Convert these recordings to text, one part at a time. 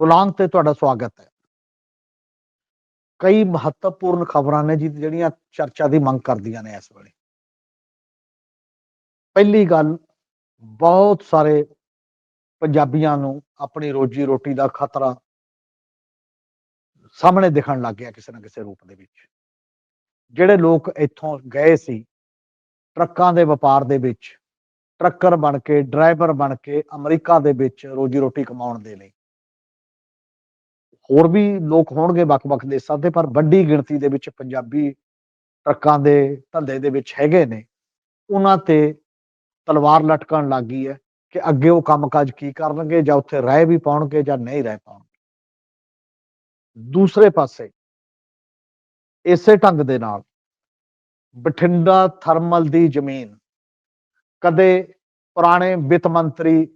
ਬੁਲਾਂਗ ਤੇ ਤੁਹਾਡਾ ਸਵਾਗਤ ਹੈ। ਕਈ ਮਹੱਤਵਪੂਰਨ ਖਬਰਾਂ ਨੇ ਜੀ ਜਿਹੜੀਆਂ ਚਰਚਾ ਦੀ ਮੰਗ ਕਰਦੀਆਂ ਨੇ ਇਸ ਵੇਲੇ। ਪਹਿਲੀ ਗੱਲ, ਬਹੁਤ ਸਾਰੇ ਪੰਜਾਬੀਆਂ ਨੂੰ ਆਪਣੀ ਰੋਜੀ ਰੋਟੀ ਦਾ ਖਤਰਾ ਸਾਹਮਣੇ ਦਿਖਣ ਲੱਗ ਗਿਆ ਕਿਸੇ ਨਾ ਕਿਸੇ ਰੂਪ ਦੇ ਵਿੱਚ। ਜਿਹੜੇ ਲੋਕ ਇੱਥੋਂ ਗਏ ਸੀ, ਟਰੱਕਾਂ ਦੇ ਵਪਾਰ ਦੇ ਵਿੱਚ, ਟਰੱਕਰ ਬਣ ਕੇ, ਡਰਾਈਵਰ ਬਣ ਕੇ, ਅਮਰੀਕਾ ਦੇ ਵਿੱਚ ਰੋਜੀ ਰੋਟੀ ਕਮਾਉਣ ਦੇ ਲਈ ਹੋਰ ਵੀ ਲੋਕ ਹੋਣਗੇ ਵੱਖ-ਵੱਖ ਦੇਸ਼ਾਂ ਦੇ, ਪਰ ਵੱਡੀ ਗਿਣਤੀ ਦੇ ਵਿੱਚ ਪੰਜਾਬੀ ਟਰੱਕਾਂ ਦੇ ਧੰਦੇ ਦੇ ਵਿੱਚ ਹੈਗੇ ਨੇ। ਉਹਨਾਂ ਤੇ ਤਲਵਾਰ ਲਟਕਣ ਲੱਗ ਗਈ ਹੈ ਕਿ ਅੱਗੇ ਉਹ ਕੰਮਕਾਜ ਕੀ ਕਰਨਗੇ, ਜਾਂ ਉੱਥੇ ਰਹਿ ਵੀ ਪਾਉਣਗੇ ਜਾਂ ਨਹੀਂ ਰਹਿ ਪਾਉਣਗੇ। ਦੂਸਰੇ ਪਾਸੇ, ਇਸੇ ਢੰਗ ਦੇ ਨਾਲ ਬਠਿੰਡਾ ਥਰਮਲ ਦੀ ਜ਼ਮੀਨ ਕਦੇ ਪੁਰਾਣੇ ਵਿੱਤ ਮੰਤਰੀ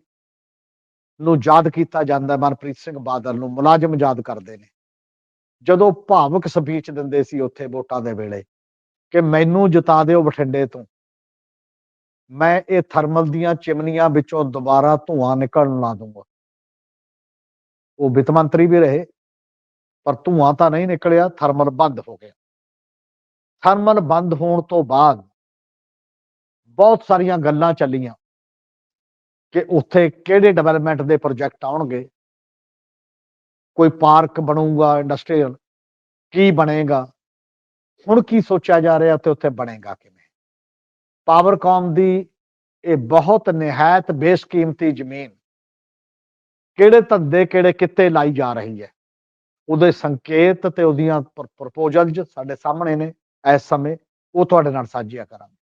ਨੂੰ ਯਾਦ ਕੀਤਾ ਜਾਂਦਾ ਮਨਪ੍ਰੀਤ ਸਿੰਘ ਬਾਦਲ ਨੂੰ, ਮੁਲਾਜ਼ਮ ਯਾਦ ਕਰਦੇ ਨੇ। ਜਦੋਂ ਭਾਵਕ ਸਪੀਚ ਦਿੰਦੇ ਸੀ ਉੱਥੇ ਵੋਟਾਂ ਦੇ ਵੇਲੇ ਕਿ ਮੈਨੂੰ ਜਿਤਾ ਦਿਓ ਬਠਿੰਡੇ ਤੋਂ, ਮੈਂ ਇਹ ਥਰਮਲ ਦੀਆਂ ਚਿਮਨੀਆਂ ਵਿੱਚੋਂ ਦੁਬਾਰਾ ਧੂਆਂ ਨਿਕਲਣ ਲਾ ਦੂੰਗਾ। ਉਹ ਵਿੱਤ ਮੰਤਰੀ ਵੀ ਰਹੇ, ਪਰ ਧੂਆਂ ਤਾਂ ਨਹੀਂ ਨਿਕਲਿਆ, ਥਰਮਲ ਬੰਦ ਹੋ ਗਿਆ। ਥਰਮਲ ਬੰਦ ਹੋਣ ਤੋਂ ਬਾਅਦ ਬਹੁਤ ਸਾਰੀਆਂ ਗੱਲਾਂ ਚੱਲੀਆਂ। ਕਿ ਉੱਥੇ ਕਿਹੜੇ ਡਿਵੈਲਪਮੈਂਟ ਦੇ ਪ੍ਰੋਜੈਕਟ ਆਉਣਗੇ? ਕੋਈ ਪਾਰਕ ਬਣੂਗਾ ਇੰਡਸਟਰੀਅਲ ਕੀ ਬਣੇਗਾ? ਹੁਣ ਕੀ ਸੋਚਿਆ ਜਾ ਰਿਹਾ ਤੇ ਉੱਥੇ ਬਣੇਗਾ ਕਿਵੇਂ? ਪਾਵਰਕਾਮ ਦੀ ਇਹ ਬਹੁਤ ਨਿਹਾਇਤ ਬੇਸ਼ਕੀਮਤੀ ਜ਼ਮੀਨ ਕਿਹੜੇ ਧੰਦੇ, ਕਿਹੜੇ ਕਿੱਤੇ ਲਾਈ ਜਾ ਰਹੀ ਹੈ? ਉਹਦੇ ਸੰਕੇਤ ਤੇ ਉਹਦੀਆਂ ਪ੍ਰਪੋਜ਼ਲਸ ਸਾਡੇ ਸਾਹਮਣੇ ਨੇ ਇਸ ਸਮੇਂ, ਉਹ ਤੁਹਾਡੇ ਨਾਲ ਸਾਂਝੀਆਂ ਕਰਾਂਗੇ।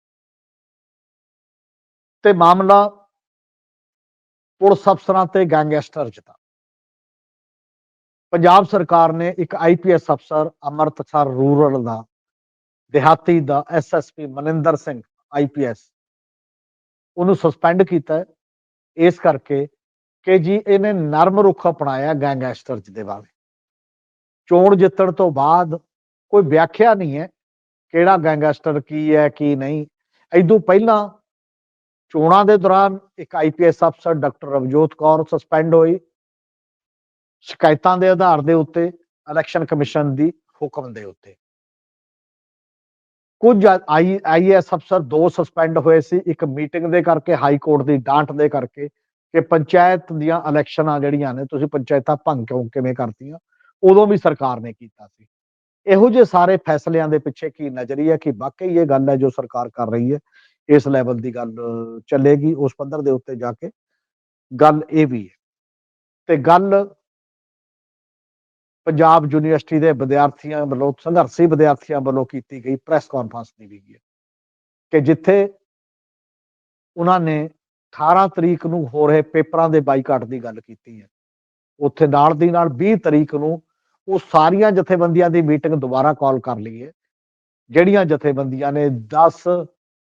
ਤੇ ਮਾਮਲਾ ਪੁਲਿਸ ਅਫਸਰਾਂ ਤੇ ਗੈਂਗਸਟਰ ਦਾ ਪੰਜਾਬ ਸਰਕਾਰ ਨੇ ਇੱਕ ਆਈਪੀਐਸ ਅਫਸਰ ਅਮਰਤਸਰ ਰੂਰਲ ਦਾ, ਦਿਹਾਤੀ ਦਾ ਐਸਐਸਪੀ ਮਨਿੰਦਰ ਸਿੰਘ ਆਈਪੀਐਸ ਉਹਨੂੰ ਸਸਪੈਂਡ ਕੀਤਾ ਇਸ ਕਰਕੇ ਕਿ ਜੀ ਇਹਨੇ ਨਰਮ ਰੁਖ ਅਪਣਾਇਆ ਗੈਂਗਸਟਰ ਦੇ ਬਾਰੇ ਚੋਣ ਜਿੱਤਣ ਤੋਂ ਬਾਅਦ ਕੋਈ ਵਿਆਖਿਆ ਨਹੀਂ ਹੈ ਕਿਹੜਾ ਗੈਂਗਸਟਰ ਕੀ ਹੈ, ਕੀ ਨਹੀਂ। ਐਦੋਂ ਪਹਿਲਾਂ ਚੋਣਾਂ ਦੇ ਦੌਰਾਨ ਇੱਕ ਆਈਪੀਐਸ ਅਫਸਰ ਡਾਕਟਰ ਰਵਜੋਤ ਕੌਰ ਸਸਪੈਂਡ ਹੋਈ। ਸ਼ਿਕਾਇਤਾਂ ਦੇ ਆਧਾਰ ਦੇ ਉੱਤੇ ਇਲੈਕਸ਼ਨ ਕਮਿਸ਼ਨ ਦੀ ਹੁਕਮ ਦੇ ਉੱਤੇ। ਕੁਝ ਆਈ ਆਈਐਸ ਅਫਸਰ ਦੋ ਸਸਪੈਂਡ ਹੋਏ ਸੀ, ਇੱਕ ਮੀਟਿੰਗ ਦੇ ਕਰਕੇ ਹਾਈ ਕੋਰਟ ਦੀ ਡਾਂਟ ਦੇ ਕਰਕੇ ਕਿ ਪੰਚਾਇਤ ਦੀਆਂ ਇਲੈਕਸ਼ਨਾਂ ਜਿਹੜੀਆਂ ਨੇ, ਤੁਸੀਂ ਪੰਚਾਇਤਾਂ ਭੰਗ ਕਿਉਂ, ਕਿਵੇਂ ਕਰਤੀਆਂ? ਉਦੋਂ ਵੀ ਸਰਕਾਰ ਨੇ ਕੀਤਾ ਸੀ। ਇਹੋ ਜਿਹੇ ਸਾਰੇ ਫੈਸਲਿਆਂ ਦੇ ਪਿੱਛੇ ਕੀ ਨਜ਼ਰੀਆ, ਕਿ ਵਾਕਈ ਇਹ ਗੱਲ ਹੈ ਜੋ ਸਰਕਾਰ ਕਰ ਰਹੀ ਹੈ? ਇਸ ਲੈਵਲ ਦੀ ਗੱਲ ਚੱਲੇਗੀ ਉਸ ਪੱਧਰ ਦੇ ਉੱਤੇ ਜਾ ਕੇ। ਗੱਲ ਇਹ ਵੀ ਹੈ। ਤੇ ਗੱਲ ਪੰਜਾਬ ਯੂਨੀਵਰਸਿਟੀ ਦੇ ਵਿਦਿਆਰਥੀਆਂ ਵੱਲੋਂ, ਸੰਘਰਸ਼ੀ ਵਿਦਿਆਰਥੀਆਂ ਵੱਲੋਂ ਕੀਤੀ ਗਈ ਪ੍ਰੈਸ ਕਾਨਫਰੰਸ ਦੀ ਵੀ ਹੈ ਕਿ ਜਿੱਥੇ ਉਹਨਾਂ ਨੇ 18 ਤਰੀਕ ਨੂੰ ਹੋ ਰਹੇ ਪੇਪਰਾਂ ਦੇ ਬਾਈਕਾਟ ਦੀ ਗੱਲ ਕੀਤੀ ਹੈ। ਉੱਥੇ ਨਾਲ ਦੀ ਨਾਲ 20 ਤਰੀਕ ਨੂੰ ਉਹ ਸਾਰੀਆਂ ਜਥੇਬੰਦੀਆਂ ਦੀ ਮੀਟਿੰਗ ਦੁਬਾਰਾ ਕਾਲ ਕਰ ਲਈ ਹੈ। ਜਿਹੜੀਆਂ ਜਥੇਬੰਦੀਆਂ ਨੇ 10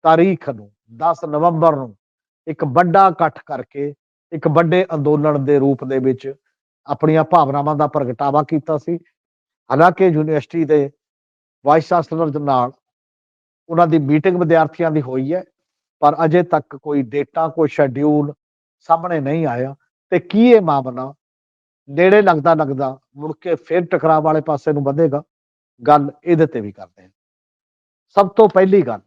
ਤਾਰੀਖ ਨੂੰ 10 ਨਵੰਬਰ ਨੂੰ ਇੱਕ ਵੱਡਾ ਇਕੱਠ ਕਰਕੇ, ਇੱਕ ਵੱਡੇ ਅੰਦੋਲਨ ਦੇ ਰੂਪ ਦੇ ਵਿੱਚ ਆਪਣੀਆਂ ਭਾਵਨਾਵਾਂ ਦਾ ਪ੍ਰਗਟਾਵਾ ਕੀਤਾ ਸੀ। ਹਾਲਾਂਕਿ ਯੂਨੀਵਰਸਿਟੀ ਦੇ ਵਾਈਸ ਚਾਂਸਲਰ ਦੇ ਨਾਲ ਉਹਨਾਂ ਦੀ ਮੀਟਿੰਗ ਵਿਦਿਆਰਥੀਆਂ ਦੀ ਹੋਈ ਹੈ, ਪਰ ਅਜੇ ਤੱਕ ਕੋਈ ਡੇਟਾ, ਕੋਈ ਸ਼ੈਡਿਊਲ ਸਾਹਮਣੇ ਨਹੀਂ ਆਇਆ ਤੇ ਕੀ ਇਹ ਮਾਮਲਾ ਨੇੜੇ ਲੱਗਦਾ ਲੱਗਦਾ ਮੁੜ ਕੇ ਫਿਰ ਟਕਰਾਅ ਵਾਲੇ ਪਾਸੇ ਨੂੰ ਵਧੇਗਾ, ਗੱਲ ਇਹਦੇ ਤੇ ਵੀ ਕਰਦੇ ਹਾਂ। ਸਭ ਤੋਂ ਪਹਿਲੀ ਗੱਲ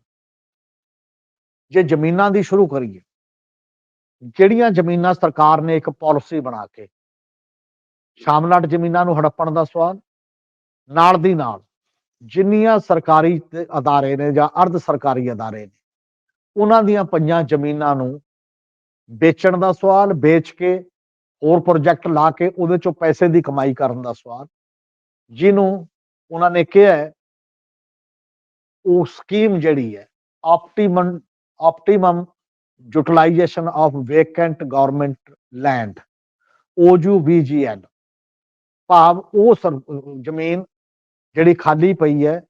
ਜੇ ਜ਼ਮੀਨਾਂ ਦੀ ਸ਼ੁਰੂ ਕਰੀਏ, ਜਿਹੜੀਆਂ ਜ਼ਮੀਨਾਂ ਸਰਕਾਰ ਨੇ ਇੱਕ ਪਾਲਿਸੀ ਬਣਾ ਕੇ, ਸ਼ਾਮਲਾਟ ਜ਼ਮੀਨਾਂ ਨੂੰ ਹੜੱਪਣ ਦਾ ਸਵਾਲ, ਨਾਲ ਦੀ ਨਾਲ ਜਿੰਨੀਆਂ ਸਰਕਾਰੀ ਅਦਾਰੇ ਨੇ ਜਾਂ ਅਰਧ ਸਰਕਾਰੀ ਅਦਾਰੇ ਨੇ, ਉਹਨਾਂ ਦੀਆਂ ਪੰਜਾਂ ਜ਼ਮੀਨਾਂ ਨੂੰ ਵੇਚਣ ਦਾ ਸਵਾਲ, ਵੇਚ ਕੇ ਹੋਰ ਪ੍ਰੋਜੈਕਟ ਲਾ ਕੇ ਉਹਦੇ ਚੋਂ ਪੈਸੇ ਦੀ ਕਮਾਈ ਕਰਨ ਦਾ ਸਵਾਲ, ਜਿਹਨੂੰ ਉਹਨਾਂ ਨੇ ਕਿਹਾ ਉਹ ਸਕੀਮ ਜਿਹੜੀ ਹੈ optimum optimum utilization of vacant government land OUVGL ਭਾਵ ਉਹ ਜ਼ਮੀਨ ਜਿਹੜੀ ਖਾਲੀ ਪਈ ਹੈ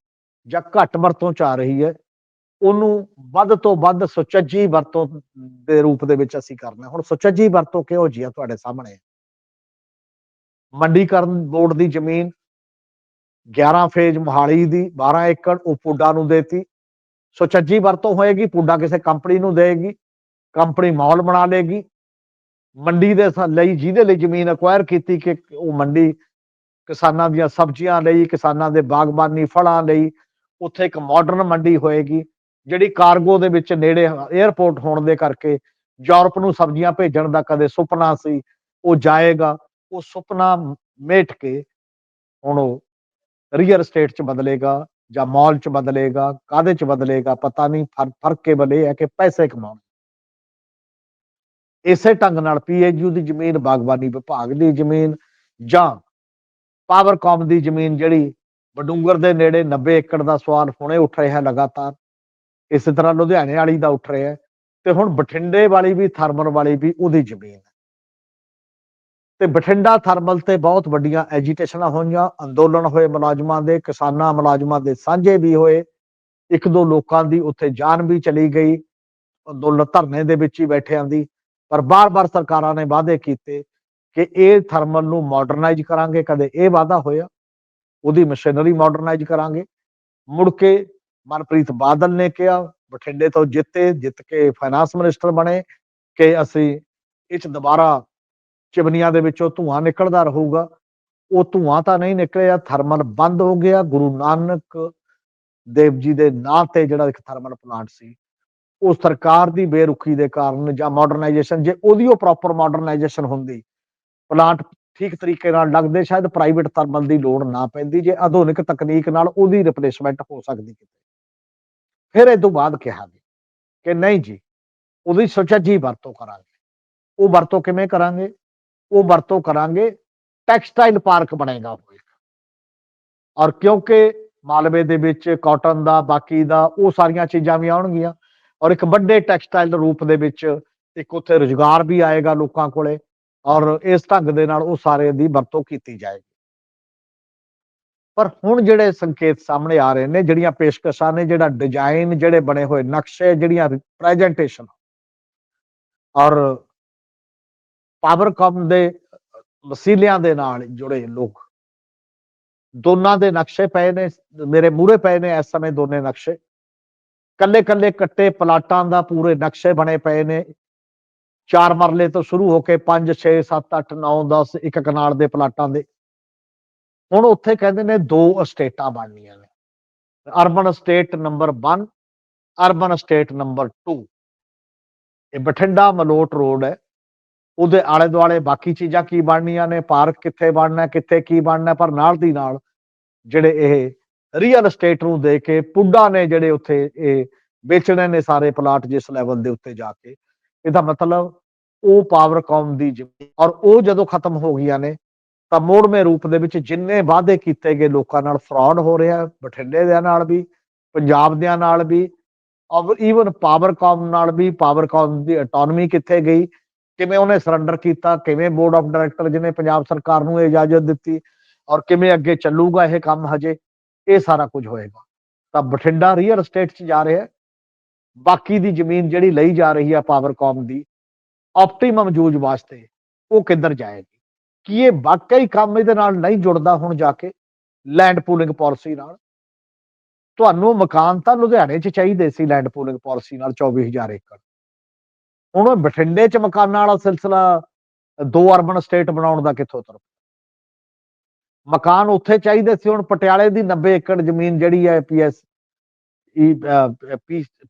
ਜਾਂ ਘੱਟ ਵਰਤੋਂ ਚ ਆ ਰਹੀ ਹੈ, ਉਹਨੂੰ ਵੱਧ ਤੋਂ ਵੱਧ ਸੁਚੱਜੀ ਵਰਤੋਂ ਦੇ ਰੂਪ ਦੇ ਵਿੱਚ ਅਸੀਂ ਕਰਨਾ ਹੁਣ ਸੁਚੱਜੀ ਵਰਤੋਂ ਕਿਹੋ ਜੀ ਆ ਤੁਹਾਡੇ ਸਾਹਮਣੇ? ਮੰਡੀਕਰਨ ਬੋਰਡ ਦੀ ਜ਼ਮੀਨ 11 ਫੇਜ਼ ਮੋਹਾਲੀ ਦੀ 12 ਏਕੜ ਉਹ ਪੁੱਡਾ ਨੂੰ ਦੇਤੀ। ਸੁਚੱਜੀ ਵਰਤੋਂ ਹੋਏਗੀ, ਪੁੱਡਾ ਕਿਸੇ ਕੰਪਨੀ ਨੂੰ ਦੇਗੀ ਕੰਪਨੀ ਮਾਲ ਬਣਾ ਲੇਗੀ ਮੰਡੀ ਦੇ ਲਈ, ਜਿਹਦੇ ਲਈ ਜ਼ਮੀਨ ਅਕਵਾਇਰ ਕੀਤੀ ਕਿ ਉਹ ਮੰਡੀ ਕਿਸਾਨਾਂ ਦੀਆਂ ਸਬਜ਼ੀਆਂ ਲਈ, ਕਿਸਾਨਾਂ ਦੇ ਬਾਗਬਾਨੀ ਫਲਾਂ ਲਈ, ਉੱਥੇ ਇੱਕ ਮਾਡਰਨ ਮੰਡੀ ਹੋਏਗੀ, ਜਿਹੜੀ ਕਾਰਗੋ ਦੇ ਵਿੱਚ ਨੇੜੇ 에ਅਰਪੋਰਟ ਹੋਣ ਦੇ ਕਰਕੇ ਯੂਰਪ ਨੂੰ ਸਬਜ਼ੀਆਂ ਭੇਜਣ ਦਾ ਕਦੇ ਸੁਪਨਾ ਸੀ, ਉਹ ਜਾਏਗਾ, ਉਹ ਸੁਪਨਾ ਮੇਟ ਕੇ ਹੁਣ ਉਹ ਰੀਅਲ ਸਟੇਟ ਚ ਬਦਲੇਗਾ। ਜਾਂ ਮਾਲ ਚ ਬਦਲੇਗਾ ਕਾਦੇ ਚ ਬਦਲੇਗਾ, ਪਤਾ ਨਹੀਂ ਫ਼ਰਕ ਕੇਵਲ ਇਹ ਹੈ ਕਿ ਪੈਸੇ ਕਮਾਉਣ। ਇਸੇ ਢੰਗ ਨਾਲ ਪੀਐਚਯੂ ਦੀ ਜ਼ਮੀਨ, ਬਾਗਬਾਨੀ ਵਿਭਾਗ ਦੀ ਜ਼ਮੀਨ ਜਾਂ ਪਾਵਰਕਾਮ ਦੀ ਜ਼ਮੀਨ ਜਿਹੜੀ ਬਡੂੰਗਰ ਦੇ ਨੇੜੇ 90 ਏਕੜ ਦਾ ਸਵਾਲ ਹੁਣੇ ਉੱਠ ਰਿਹਾ ਲਗਾਤਾਰ, ਇਸੇ ਤਰ੍ਹਾਂ ਲੁਧਿਆਣੇ ਵਾਲੀ ਦਾ ਉੱਠ ਰਿਹਾ ਤੇ ਹੁਣ ਬਠਿੰਡੇ ਵਾਲੀ ਵੀ, ਥਰਮਲ ਵਾਲੀ ਵੀ ਉਹਦੀ ਜ਼ਮੀਨ ਹੈ। ਤੇ ਬਠਿੰਡਾ ਥਰਮਲ ਤੇ ਬਹੁਤ ਵੱਡੀਆਂ ਐਜੀਟੇਸ਼ਨਾਂ ਹੋਈਆਂ, ਅੰਦੋਲਨ ਹੋਏ ਮੁਲਾਜ਼ਮਾਂ ਦੇ, ਕਿਸਾਨਾਂ ਮੁਲਾਜ਼ਮਾਂ ਦੇ ਸਾਂਝੇ ਵੀ ਹੋਏ, ਇੱਕ ਦੋ ਲੋਕਾਂ ਦੀ ਉੱਥੇ ਜਾਨ ਵੀ ਚਲੀ ਗਈ, ਅੰਦੋਲਨ ਧਰਨੇ ਦੇ ਵਿੱਚ ਹੀ ਬੈਠਿਆਂ ਦੀ, ਪਰ ਬਾਰ-ਬਾਰ ਸਰਕਾਰਾਂ ਨੇ ਵਾਅਦੇ ਕੀਤੇ ਕਿ ਇਹ ਥਰਮਲ ਨੂੰ ਮਾਡਰਨਾਈਜ਼ ਕਰਾਂਗੇ, ਕਦੇ ਇਹ ਵਾਅਦਾ ਹੋਇਆ, ਉਹਦੀ ਮਸ਼ੀਨਰੀ ਮਾਡਰਨਾਈਜ਼ ਕਰਾਂਗੇ। ਮੁੜ ਕੇ ਮਨਪ੍ਰੀਤ ਬਾਦਲ ਨੇ ਕਿਹਾ, ਬਠਿੰਡੇ ਤੋਂ ਜਿੱਤੇ, ਜਿੱਤ ਕੇ ਫਾਈਨਾਂਸ ਮਿਨਿਸਟਰ ਬਣੇ, ਕਿ ਅਸੀਂ ਇਹ ਚ ਦੁਬਾਰਾ ਚਿਮਨੀਆਂ ਦੇ ਵਿੱਚੋਂ ਧੂਆਂ ਨਿਕਲਦਾ ਰਹੂਗਾ। ਉਹ ਧੂਆਂ ਤਾਂ ਨਹੀਂ ਨਿਕਲਿਆ, ਥਰਮਲ ਬੰਦ ਹੋ ਗਿਆ। ਗੁਰੂ ਨਾਨਕ ਦੇਵ ਜੀ ਦੇ ਨਾਂ ਤੇ ਜਿਹੜਾ ਇੱਕ ਥਰਮਲ ਪਲਾਂਟ ਸੀ, ਉਹ ਸਰਕਾਰ ਦੀ ਬੇਰੁਖੀ ਦੇ ਕਾਰਨ ਜਾਂ ਮਾਡਰਨਾਈਜੇਸ਼ਨ ਜੇ ਉਹਦੀ ਉਹ ਪ੍ਰੋਪਰ ਮਾਡਰਨਾਈਜੇਸ਼ਨ ਹੁੰਦੀ, ਪਲਾਂਟ ਠੀਕ ਤਰੀਕੇ ਨਾਲ ਲੱਗਦੇ, ਸ਼ਾਇਦ ਪ੍ਰਾਈਵੇਟ ਥਰਮਲ ਦੀ ਲੋੜ ਨਾ ਪੈਂਦੀ, ਜੇ ਆਧੁਨਿਕ ਤਕਨੀਕ ਨਾਲ ਉਹਦੀ ਰਿਪਲੇਸਮੈਂਟ ਹੋ ਸਕਦੀ ਕਿਤੇ। ਫਿਰ ਇਹ ਤੋਂ ਬਾਅਦ ਕਿਹਾ ਗਿਆ ਕਿ ਨਹੀਂ ਜੀ, ਉਹਦੀ ਸੁਚੱਜੀ ਵਰਤੋਂ ਕਰਾਂਗੇ। ਉਹ ਵਰਤੋਂ ਕਿਵੇਂ ਕਰਾਂਗੇ? ਉਹ ਵਰਤੋਂ ਕਰਾਂਗੇ, ਟੈਕਸਟਾਈਲ ਪਾਰਕ ਬਣੇਗਾ ਉਹ ਔਰ ਕਿਉਂਕਿ ਮਾਲਵੇ ਦੇ ਵਿੱਚ ਕਾਟਨ ਦਾ, ਬਾਕੀ ਦਾ, ਉਹ ਸਾਰੀਆਂ ਚੀਜ਼ਾਂ ਵੀ ਆਉਣਗੀਆਂ, ਔਰ ਇੱਕ ਵੱਡੇ ਟੈਕਸਟਾਈਲ ਰੂਪ ਦੇ ਵਿੱਚ ਇੱਕ ਉੱਥੇ ਰੁਜ਼ਗਾਰ ਵੀ ਆਏਗਾ ਲੋਕਾਂ ਕੋਲੇ, ਔਰ ਇਸ ਢੰਗ ਦੇ ਨਾਲ ਉਹ ਸਾਰੇ ਦੀ ਵਰਤੋਂ ਕੀਤੀ ਜਾਏਗੀ। ਪਰ ਹੁਣ ਜਿਹੜੇ ਸੰਕੇਤ ਸਾਹਮਣੇ ਆ ਰਹੇ ਨੇ, ਜਿਹੜੀਆਂ ਪੇਸ਼ਕਸ਼ਾਂ ਨੇ, ਜਿਹੜਾ ਡਿਜ਼ਾਈਨ ਜਿਹੜੇ ਬਣੇ ਹੋਏ ਨਕਸ਼ੇ, ਜਿਹੜੀਆਂ ਪ੍ਰੈਜੈਂਟੇਸ਼ਨ ਔਰ ਪਾਵਰਕਾਮ ਦੇ ਵਸੀਲਿਆਂ ਦੇ ਨਾਲ ਜੁੜੇ ਲੋਕ। ਦੋਨਾਂ ਦੇ ਨਕਸ਼ੇ ਪਏ ਨੇ, ਮੇਰੇ ਮੂਹਰੇ ਪਏ ਨੇ ਇਸ ਸਮੇਂ ਦੋਨੇ ਨਕਸ਼ੇ। ਕੱਲੇ ਕੱਲੇ ਕੱਟੇ ਪਲਾਟਾਂ ਦਾ ਪੂਰੇ ਨਕਸ਼ੇ ਬਣੇ ਪਏ ਨੇ। ਚਾਰ ਮਰਲੇ ਤੋਂ ਸ਼ੁਰੂ ਹੋ ਕੇ 5 6 7 8 9 10 ਇੱਕ ਕਨਾਲ ਦੇ ਪਲਾਟਾਂ ਦੇ। ਹੁਣ ਉੱਥੇ ਕਹਿੰਦੇ ਨੇ ਦੋ ਸਟੇਟਾਂ ਬਣਨੀਆਂ ਨੇ। Urban state number 1 urban state number 2 ਇਹ ਬਠਿੰਡਾ ਮਲੋਟ ਰੋਡ ਹੈ। ਉਹਦੇ ਆਲੇ ਦੁਆਲੇ ਬਾਕੀ ਚੀਜ਼ਾਂ ਕੀ ਬਣਨੀਆਂ ਨੇ, ਪਾਰਕ ਕਿੱਥੇ ਬਣਨਾ, ਕਿੱਥੇ ਕੀ ਬਣਨਾ, ਪਰ ਨਾਲ ਦੀ ਨਾਲ ਜਿਹੜੇ ਇਹ ਰੀਅਲ ਸਟੇਟ ਨੂੰ ਦੇ ਕੇ ਪੁੱਡਾ ਨੇ ਜਿਹੜੇ ਉੱਥੇ ਇਹ ਵੇਚਣੇ ਨੇ ਸਾਰੇ ਪਲਾਟ ਜਿਸ ਲੈਵਲ ਦੇ ਉੱਤੇ ਜਾ ਕੇ, ਇਹਦਾ ਮਤਲਬ ਉਹ ਪਾਵਰਕਾਮ ਦੀ ਜ਼ਮੀਨ ਔਰ ਉਹ ਜਦੋਂ ਖਤਮ ਹੋ ਗਈਆਂ ਨੇ, ਤਾਂ ਮੋੜਵੇਂ ਰੂਪ ਦੇ ਵਿੱਚ ਜਿੰਨੇ ਵਾਅਦੇ ਕੀਤੇ ਗਏ ਲੋਕਾਂ ਨਾਲ ਫਰਾਡ ਹੋ ਰਿਹਾ, ਬਠਿੰਡੇ ਦੇ ਨਾਲ ਵੀ, ਪੰਜਾਬ ਦਿਆਂ ਨਾਲ ਵੀ, ਔਰ ਈਵਨ ਪਾਵਰਕਾਮ ਨਾਲ ਵੀ ਪਾਵਰਕਾਮ ਦੀ ਆਟੋਨਮੀ ਕਿੱਥੇ ਗਈ ਕਿਵੇਂ ਉਹਨੇ ਸਰੈਂਡਰ ਕੀਤਾ, ਕਿਵੇਂ ਬੋਰਡ ਆਫ ਡਾਇਰੈਕਟਰ ਜਿਹਨੇ ਪੰਜਾਬ ਸਰਕਾਰ ਨੂੰ ਇਹ ਇਜਾਜ਼ਤ ਦਿੱਤੀ ਔਰ ਕਿਵੇਂ ਅੱਗੇ ਚੱਲੂਗਾ ਇਹ ਕੰਮ ਹਜੇ, ਇਹ ਸਾਰਾ ਕੁਝ ਹੋਏਗਾ। ਤਾਂ ਬਠਿੰਡਾ ਰੀਅਲ ਸਟੇਟ 'ਚ ਜਾ ਰਿਹਾ ਬਾਕੀ ਦੀ ਜ਼ਮੀਨ ਜਿਹੜੀ ਲਈ ਜਾ ਰਹੀ ਹੈ ਪਾਵਰਕਾਮ ਦੀ ਆਪਟੀਮਮ ਯੂਜ਼ ਵਾਸਤੇ ਉਹ ਕਿੱਧਰ ਜਾਏਗੀ? ਕੀ ਇਹ ਵਾਕਈ ਕੰਮ ਇਹਦੇ ਨਾਲ ਨਹੀਂ ਜੁੜਦਾ ਹੁਣ ਜਾ ਕੇ ਲੈਂਡ ਪੂਲਿੰਗ ਪਾਲਿਸੀ ਨਾਲ? ਤੁਹਾਨੂੰ ਮਕਾਨ ਤਾਂ ਲੁਧਿਆਣੇ 'ਚ ਚਾਹੀਦੇ ਸੀ ਲੈਂਡ ਪੂਲਿੰਗ ਪਾਲਿਸੀ ਨਾਲ 24000 ਏਕੜ। ਹੁਣ ਬਠਿੰਡੇ 'ਚ ਮਕਾਨਾਂ ਵਾਲਾ ਸਿਲਸਿਲਾ, ਦੋ ਅਰਬਨ ਸਟੇਟ ਬਣਾਉਣ ਦਾ ਕਿੱਥੋਂ ਤੁਰ? ਮਕਾਨ ਉੱਥੇ ਚਾਹੀਦੇ ਸੀ, ਹੁਣ ਪਟਿਆਲੇ ਦੀ 90 ਏਕੜ ਜ਼ਮੀਨ ਜਿਹੜੀ ਹੈ, ਪੀਐਸ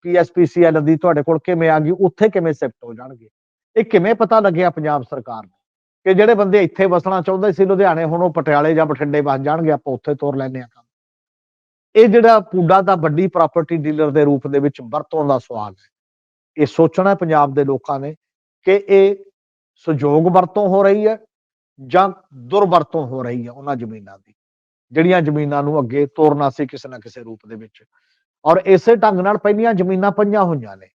ਪੀਐਸਪੀਸੀਐਲ ਦੀ ਤੁਹਾਡੇ ਕੋਲ ਕਿਵੇਂ ਆ ਗਈ, ਉੱਥੇ ਕਿਵੇਂ ਸ਼ਿਫਟ ਹੋ ਜਾਣਗੇ? ਇਹ ਕਿਵੇਂ ਪਤਾ ਲੱਗਿਆ ਪੰਜਾਬ ਸਰਕਾਰ ਨੂੰ? ਕਿ ਜਿਹੜੇ ਬੰਦੇ ਇੱਥੇ ਵਸਣਾ ਚਾਹੁੰਦੇ ਸੀ, ਲੁਧਿਆਣੇ ਹੁਣ ਉਹ ਪਟਿਆਲੇ ਜਾਂ ਬਠਿੰਡੇ ਵਸ ਜਾਣਗੇ, ਆਪਾਂ ਉੱਥੇ ਤੋਰ ਲੈਨੇ ਆ ਕੰਮ। ਇਹ ਜਿਹੜਾ ਪੂਡਾ ਦਾ ਵੱਡੀ ਪ੍ਰਾਪਰਟੀ ਡੀਲਰ ਦੇ ਰੂਪ ਦੇ ਵਿੱਚ ਵਰਤੋਂ ਦਾ ਸਵਾਲ ਹੈ। ਇਹ ਸੋਚਣਾ ਪੰਜਾਬ ਦੇ ਲੋਕਾਂ ਨੇ ਕਿ ਇਹ ਸੁਜੋਗ ਵਰਤੋਂ ਹੋ ਰਹੀ ਹੈ ਜਾਂ ਦੁਰਵਰਤੋਂ ਹੋ ਰਹੀ ਹੈ ਉਹਨਾਂ ਜ਼ਮੀਨਾਂ ਦੀ, ਜਿਹੜੀਆਂ ਜ਼ਮੀਨਾਂ ਨੂੰ ਅੱਗੇ ਤੋਰਨਾ ਸੀ ਕਿਸੇ ਨਾ ਕਿਸੇ ਰੂਪ ਦੇ ਵਿੱਚ। ਔਰ ਇਸੇ ਢੰਗ ਨਾਲ ਪਹਿਲੀਆਂ ਜ਼ਮੀਨਾਂ ਪਈਆਂ ਹੋਈਆਂ ਨੇ।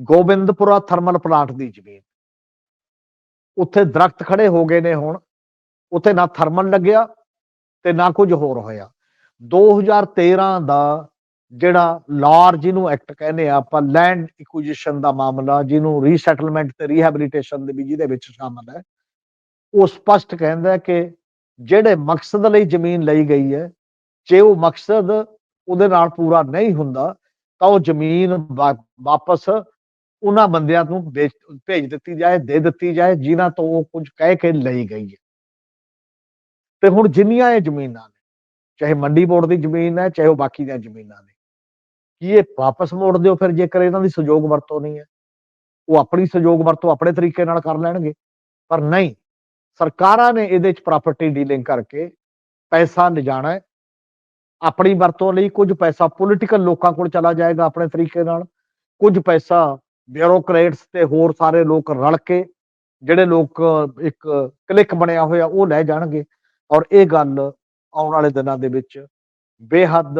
ਗੋਬਿੰਦਪੁਰਾ ਥਰਮਲ ਪਲਾਂਟ ਦੀ ਜ਼ਮੀਨ। ਉੱਥੇ ਦਰਖਤ ਖੜੇ ਹੋ ਗਏ ਨੇ ਹੁਣ। ਉੱਥੇ ਨਾ ਥਰਮਲ ਲੱਗਿਆ ਤੇ ਨਾ ਕੁਝ ਹੋਰ ਹੋਇਆ। 2013 ਦਾ ਜਿਹੜਾ ਲਾਰ ਜਿਹਨੂੰ ਐਕਟ ਕਹਿੰਦੇ ਆ, ਆਪਾਂ ਲੈਂਡ ਇਕੁਜੀਸ਼ਨ ਦਾ ਮਾਮਲਾ, ਜਿਹਨੂੰ ਰੀਸੈਟਲਮੈਂਟ ਤੇ ਰੀਹੈਬਿਲਿਟੇਸ਼ਨ ਦੇ ਵੀ ਜਿਹਦੇ ਵਿੱਚ ਸ਼ਾਮਲ ਹੈ, ਉਹ ਸਪਸ਼ਟ ਕਹਿੰਦਾ ਕਿ ਜਿਹੜੇ ਮਕਸਦ ਲਈ ਜ਼ਮੀਨ ਲਈ ਗਈ ਹੈ, ਜੇ ਉਹ ਮਕਸਦ ਉਹਦੇ ਨਾਲ ਪੂਰਾ ਨਹੀਂ ਹੁੰਦਾ, ਤਾਂ ਉਹ ਜ਼ਮੀਨ ਵਾ- ਵਾਪਸ ਉਹਨਾਂ ਬੰਦਿਆਂ ਨੂੰ ਵੇਚ- ਭੇਜ ਦਿੱਤੀ ਜਾਏ, ਦੇ ਦਿੱਤੀ ਜਾਏ, ਜਿਨ੍ਹਾਂ ਤੋਂ ਉਹ ਕੁਝ ਕਹਿ ਕੇ ਲਈ ਗਈ ਹੈ। ਤੇ ਹੁਣ ਜਿੰਨੀਆਂ ਇਹ ਜ਼ਮੀਨਾਂ ਨੇ, ਚਾਹੇ ਮੰਡੀ ਬੋਰਡ ਦੀ ਜ਼ਮੀਨ ਹੈ, ਚਾਹੇ ਉਹ ਬਾਕੀ ਦੀਆਂ ਜ਼ਮੀਨਾਂ ਨੇ ਕੀ ਇਹ ਵਾਪਸ ਮੋੜ ਦਿਓ ਫਿਰ ਜੇਕਰ ਇਹਨਾਂ ਦੀ ਸਹਿਯੋਗ ਵਰਤੋਂ ਨਹੀਂ ਹੈ? ਉਹ ਆਪਣੀ ਸਹਿਯੋਗ ਵਰਤੋਂ ਆਪਣੇ ਤਰੀਕੇ ਨਾਲ ਕਰ ਲੈਣਗੇ। ਪਰ ਨਹੀਂ, ਸਰਕਾਰਾਂ ਨੇ ਇਹਦੇ ਚ ਪ੍ਰਾਪਰਟੀ ਡੀਲਿੰਗ ਕਰਕੇ ਪੈਸਾ ਲਿਜਾਣਾ ਆਪਣੀ ਵਰਤੋਂ ਲਈ ਕੁਝ ਪੈਸਾ ਪੋਲੀਟੀਕਲ ਲੋਕਾਂ ਕੋਲ ਚਲਾ ਜਾਏਗਾ ਆਪਣੇ ਤਰੀਕੇ ਨਾਲ। ਕੁਝ ਪੈਸਾ ਬਿਊਰੋਕਰੇਟਸ ਤੇ ਹੋਰ ਸਾਰੇ ਲੋਕ ਰਲ ਕੇ ਜਿਹੜੇ ਲੋਕ ਇੱਕ ਕਲਿੱਕ ਬਣਿਆ ਹੋਇਆ ਉਹ ਲੈ ਜਾਣਗੇ। ਔਰ ਇਹ ਗੱਲ ਆਉਣ ਵਾਲੇ ਦਿਨਾਂ ਦੇ ਵਿੱਚ ਬੇਹੱਦ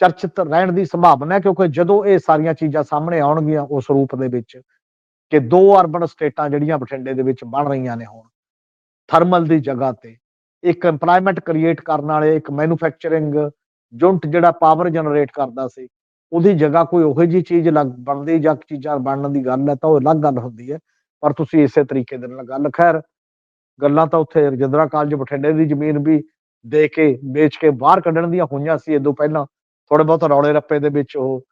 ਚਰਚਿਤ ਰਹਿਣ ਦੀ ਸੰਭਾਵਨਾ ਹੈ, ਕਿਉਂਕਿ ਜਦੋਂ ਇਹ ਸਾਰੀਆਂ ਚੀਜ਼ਾਂ ਸਾਹਮਣੇ ਆਉਣਗੀਆਂ ਉਸ ਰੂਪ ਦੇ ਵਿੱਚ ਕਿ ਦੋ ਅਰਬਨ ਸਟੇਟਾਂ ਜਿਹੜੀਆਂ ਬਠਿੰਡੇ ਦੇ ਵਿੱਚ ਬਣ ਰਹੀਆਂ ਨੇ ਹੁਣ, ਥਰਮਲ ਦੀ ਜਗ੍ਹਾ ਤੇ, ਇੱਕ ਏਮਪਲੋਇਮੈਂਟ ਕ੍ਰੀਏਟ ਕਰਨ ਵਾਲੇ, ਇੱਕ ਮੈਨੂਫੈਕਚਰਿੰਗ ਯੂਨਿਟ ਜਿਹੜਾ ਪਾਵਰ ਜਨਰੇਟ ਕਰਦਾ ਸੀ, ਉਹਦੀ ਜਗ੍ਹਾ ਕੋਈ ਉਹੋ ਜੀ ਚੀਜ਼ ਲੱਗ ਬਣਦੀ ਜਾਂ ਚੀਜ਼ਾਂ ਬਣਨ ਦੀ ਗੱਲ ਹੈ ਤਾਂ ਉਹ ਅਲੱਗ ਗੱਲ ਹੁੰਦੀ ਹੈ, ਪਰ ਤੁਸੀਂ ਇਸੇ ਤਰੀਕੇ ਦੇ ਨਾਲ ਗੱਲ, ਖੈਰ, ਗੱਲਾਂ ਤਾਂ ਉੱਥੇ ਰਜਿੰਦਰਾ ਕਾਲਜ ਬਠਿੰਡੇ ਦੀ ਜ਼ਮੀਨ ਵੀ ਦੇ ਕੇ, ਵੇਚ ਕੇ ਬਾਹਰ ਕੱਢਣ ਦੀਆਂ ਹੋਈਆਂ ਸੀ ਇਦੋਂ ਪਹਿਲਾਂ ਥੋੜੇ ਬਹੁਤ ਰੌਲੇ ਰੱਪੇ ਦੇ ਵਿੱਚ ਉਹ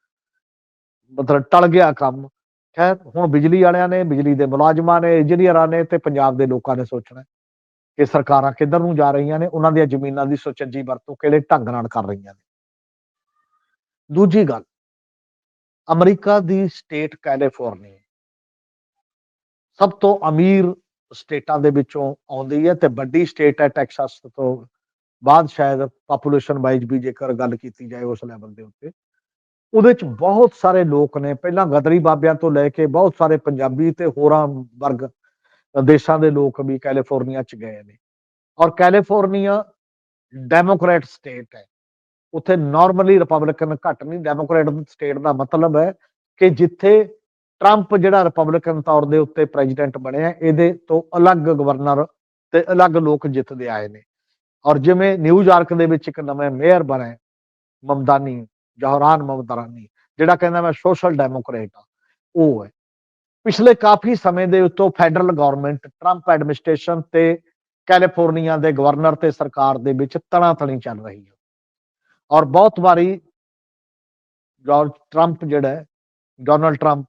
ਮਤਲਬ ਟਲ ਗਿਆ ਕੰਮ। ਖੈਰ, ਹੁਣ ਬਿਜਲੀ ਵਾਲਿਆਂ ਨੇ, ਬਿਜਲੀ ਦੇ ਮੁਲਾਜ਼ਮਾਂ ਨੇ, ਇੰਜੀਨੀਅਰਾਂ ਨੇ ਤੇ ਪੰਜਾਬ ਦੇ ਲੋਕਾਂ ਨੇ ਸੋਚਣਾ ਕਿ ਸਰਕਾਰਾਂ ਕਿੱਧਰ ਨੂੰ ਜਾ ਰਹੀਆਂ ਨੇ, ਉਹਨਾਂ ਦੀਆਂ ਜ਼ਮੀਨਾਂ ਦੀ ਸੁਚੱਜੀ ਵਰਤੋਂ ਕਿਹੜੇ ਢੰਗ ਨਾਲ ਕਰ ਰਹੀਆਂ ਨੇ। ਦੂਜੀ ਗੱਲ, ਅਮਰੀਕਾ ਦੀ ਸਟੇਟ ਕੈਲੀਫੋਰਨੀਆ ਸਭ ਤੋਂ ਅਮੀਰ ਸਟੇਟਾਂ ਦੇ ਵਿੱਚੋਂ ਆਉਂਦੀ ਹੈ ਤੇ ਵੱਡੀ ਸਟੇਟ ਹੈ ਟੈਕਸਾਸ ਤੋਂ ਬਾਅਦ ਸ਼ਾਇਦ ਪੋਪੂਲੇਸ਼ਨ ਵਾਈਜ਼ ਵੀ ਜੇਕਰ ਗੱਲ ਕੀਤੀ ਜਾਏ ਉਸ ਲੈਵਲ ਦੇ ਉੱਤੇ, ਉਹਦੇ ਚ ਬਹੁਤ ਸਾਰੇ ਲੋਕ ਨੇ, ਪਹਿਲਾਂ ਗਦਰੀ ਬਾਬਿਆਂ ਤੋਂ ਲੈ ਕੇ ਬਹੁਤ ਸਾਰੇ ਪੰਜਾਬੀ ਤੇ ਹੋਰਾਂ ਵਰਗ ਦੇਸ਼ਾਂ ਦੇ ਲੋਕ ਵੀ ਕੈਲੀਫੋਰਨੀਆ ਚ ਗਏ ਨੇ। ਔਰ ਕੈਲੀਫੋਰਨੀਆ ਡੈਮੋਕ੍ਰੈਟ ਸਟੇਟ ਹੈ। ਉੱਥੇ ਨਾਰਮਲੀ ਰਿਪਬਲਿਕਨ ਘੱਟ ਨਹੀਂ ਡੈਮੋਕ੍ਰੈਟ ਸਟੇਟ ਦਾ ਮਤਲਬ ਹੈ ਕਿ ਜਿੱਥੇ ਟਰੰਪ ਜਿਹੜਾ ਰਿਪਬਲਿਕਨ ਤੌਰ ਦੇ ਉੱਤੇ ਪ੍ਰੈਜ਼ੀਡੈਂਟ ਬਣਿਆ, ਇਹਦੇ ਤੋਂ ਅਲੱਗ ਗਵਰਨਰ ਤੇ ਅਲੱਗ ਲੋਕ ਜਿੱਤਦੇ ਆਏ ਨੇ। ਔਰ ਜਿਵੇਂ ਨਿਊਯਾਰਕ ਦੇ ਵਿੱਚ ਇੱਕ ਨਵੇਂ ਮੇਅਰ ਬਣੇ ਮਮਦਾਨੀ ਜਹਰਾਨ ਮਮਦਾਨੀ ਜਿਹੜਾ ਕਹਿੰਦਾ ਮੈਂ ਸੋਸ਼ਲ ਡੈਮੋਕ੍ਰੇਟ ਆ ਉਹ ਹੈ। ਪਿਛਲੇ ਕਾਫੀ ਸਮੇਂ ਦੇ ਉੱਤੋਂ ਫੈਡਰਲ ਗਵਰਨਮੈਂਟ ਟਰੰਪ ਐਡਮਿਨਿਸਟ੍ਰੇਸ਼ਨ ਤੇ ਕੈਲੀਫੋਰਨੀਆ ਦੇ ਗਵਰਨਰ ਤੇ ਸਰਕਾਰ ਦੇ ਵਿੱਚ ਤਣਾ ਤਣੀ ਚੱਲ ਰਹੀ ਹੈ। ਔਰ ਬਹੁਤ ਵਾਰੀ ਜੋਰਜ ਟਰੰਪ ਜਿਹੜਾ ਡੋਨਲਡ ਟਰੰਪ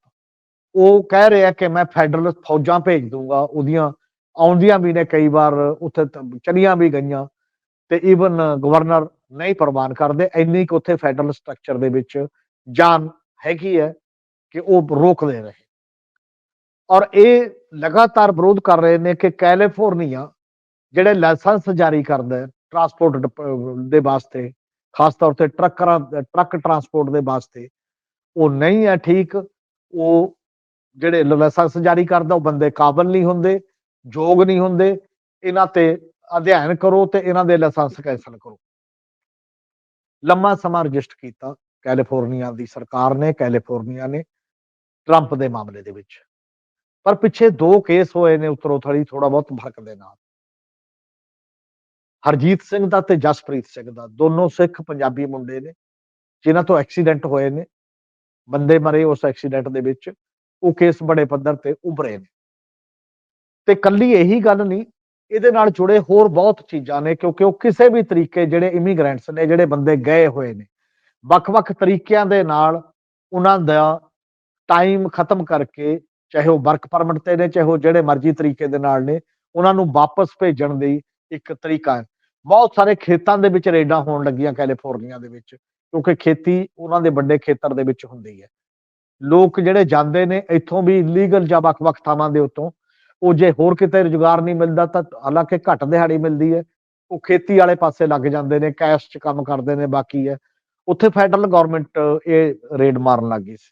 ਉਹ ਕਹਿ ਰਿਹਾ ਕਿ ਮੈਂ ਫੈਡਰਲ ਫੌਜਾਂ ਭੇਜ ਦੂੰਗਾ, ਉਹਦੀਆਂ ਆਉਂਦੀਆਂ ਵੀ ਨੇ ਕਈ ਵਾਰ, ਉੱਥੇ ਚਲੀਆਂ ਵੀ ਗਈਆਂ। ਤੇ ਈਵਨ ਗਵਰਨਰ ਨਹੀਂ ਪ੍ਰਵਾਨ ਕਰਦੇ, ਇੰਨੀ ਕੁ ਉੱਥੇ ਫੈਡਰਲ ਸਟਰਕਚਰ ਦੇ ਵਿੱਚ ਜਾਨ ਹੈਗੀ ਹੈ ਕਿ ਉਹ ਰੋਕਦੇ ਰਹੇ। ਔਰ ਇਹ ਲਗਾਤਾਰ ਵਿਰੋਧ ਕਰ ਰਹੇ ਨੇ ਕਿ ਕੈਲੀਫੋਰਨੀਆ, ਜਿਹੜੇ ਲਾਇਸੈਂਸ ਜਾਰੀ ਕਰਦਾ ਹੈ ਟਰਾਂਸਪੋਰਟ ਦੇ ਵਾਸਤੇ, ਖਾਸ ਤੌਰ ਤੇ ਟਰੱਕਰਾਂ, ਟਰੱਕ ਟਰਾਂਸਪੋਰਟ ਦੇ ਵਾਸਤੇ, ਉਹ ਨਹੀਂ ਹੈ ਠੀਕ। ਉਹ ਜਿਹੜੇ ਲਾਇਸੈਂਸ ਜਾਰੀ ਕਰਦਾ, ਉਹ ਬੰਦੇ ਕਾਬਲ ਨਹੀਂ ਹੁੰਦੇ, ਯੋਗ ਨਹੀਂ ਹੁੰਦੇ। ਇਹਨਾਂ ਤੇ ਅਧਿਐਨ ਕਰੋ ਤੇ ਇਹਨਾਂ ਦੇ ਲਾਇਸੈਂਸ ਕੈਂਸਲ ਕਰੋ। ਲੰਮਾ ਸਮਾਂ ਰਜਿਸਟਰ ਕੀਤਾ ਕੈਲੀਫੋਰਨੀਆ ਦੀ ਸਰਕਾਰ ਨੇ, ਕੈਲੀਫੋਰਨੀਆ ਨੇ ਟਰੰਪ ਦੇ ਮਾਮਲੇ ਦੇ ਵਿੱਚ। ਪਰ ਪਿੱਛੇ ਦੋ ਕੇਸ ਹੋਏ ਨੇ ਉੱਤਰੋਂ ਥੜੀ ਥੋੜਾ ਬਹੁਤ ਫ਼ਰਕ ਦੇ ਨਾਲ। ਹਰਜੀਤ ਸਿੰਘ ਦਾ ਤੇ ਜਸਪ੍ਰੀਤ ਸਿੰਘ ਦਾ, ਦੋਨੋਂ ਸਿੱਖ ਪੰਜਾਬੀ ਮੁੰਡੇ ਨੇ, ਜਿਨ੍ਹਾਂ ਤੋਂ ਐਕਸੀਡੈਂਟ ਹੋਏ ਨੇ। ਬੰਦੇ ਮਰੇ ਉਸ ਐਕਸੀਡੈਂਟ ਦੇ ਵਿੱਚ, ਉਹ ਕੇਸ ਬੜੇ ਪੱਧਰ ਤੇ ਉਭਰੇ ਨੇ। ਤੇ ਕੱਲੀ ਇਹੀ ਗੱਲ ਨਹੀਂ ਇਹਦੇ ਨਾਲ ਜੁੜੇ ਹੋਰ ਬਹੁਤ ਚੀਜ਼ਾਂ ਨੇ, ਕਿਉਂਕਿ ਉਹ ਕਿਸੇ ਵੀ ਤਰੀਕੇ ਜਿਹੜੇ ਇਮੀਗ੍ਰੈਂਟਸ ਨੇ, ਜਿਹੜੇ ਬੰਦੇ ਗਏ ਹੋਏ ਨੇ, ਵੱਖ-ਵੱਖ ਤਰੀਕਿਆਂ ਦੇ ਨਾਲ ਉਹਨਾਂ ਦਾ ਟਾਈਮ ਖਤਮ ਕਰਕੇ, ਚਾਹੇ ਉਹ ਵਰਕ ਪਰਮਿਟ ਤੇ ਨੇ, ਚਾਹੇ ਉਹ ਜਿਹੜੇ ਮਰਜ਼ੀ ਤਰੀਕੇ ਦੇ ਨਾਲ ਨੇ, ਉਹਨਾਂ ਨੂੰ ਵਾਪਸ ਭੇਜਣ ਦੀ ਇੱਕ ਤਰੀਕਾ ਹੈ। ਬਹੁਤ ਸਾਰੇ ਖੇਤਾਂ ਦੇ ਵਿੱਚ ਰੇਡਾਂ ਹੋਣ ਲੱਗੀਆਂ ਕੈਲੀਫੋਰਨੀਆ ਦੇ ਵਿੱਚ, ਕਿਉਂਕਿ ਖੇਤੀ ਉਹਨਾਂ ਦੇ ਵੱਡੇ ਖੇਤਰ ਦੇ ਵਿੱਚ ਹੁੰਦੀ ਹੈ। ਲੋਕ ਜਿਹੜੇ ਜਾਂਦੇ ਨੇ, ਇੱਥੋਂ ਵੀ ਇਲੀਗਲ ਜਾਂ ਵੱਖ-ਵੱਖ ਥਾਵਾਂ ਦੇ ਉੱਤੋਂ ਉਹ ਜੇ ਹੋਰ ਕਿਤੇ ਰੁਜ਼ਗਾਰ ਨਹੀਂ ਮਿਲਦਾ ਤਾਂ ਹਾਲਾਂਕਿ ਘੱਟ ਦਿਹਾੜੀ ਮਿਲਦੀ ਹੈ। ਉਹ ਖੇਤੀ ਵਾਲੇ ਪਾਸੇ ਲੱਗ ਜਾਂਦੇ ਨੇ ਕੈਸ਼ 'ਚ ਕੰਮ ਕਰਦੇ ਨੇ, ਬਾਕੀ ਹੈ। ਉੱਥੇ ਫੈਡਰਲ ਗਵਰਨਮੈਂਟ ਇਹ ਰੇਡ ਮਾਰਨ ਲੱਗ ਗਈ ਸੀ।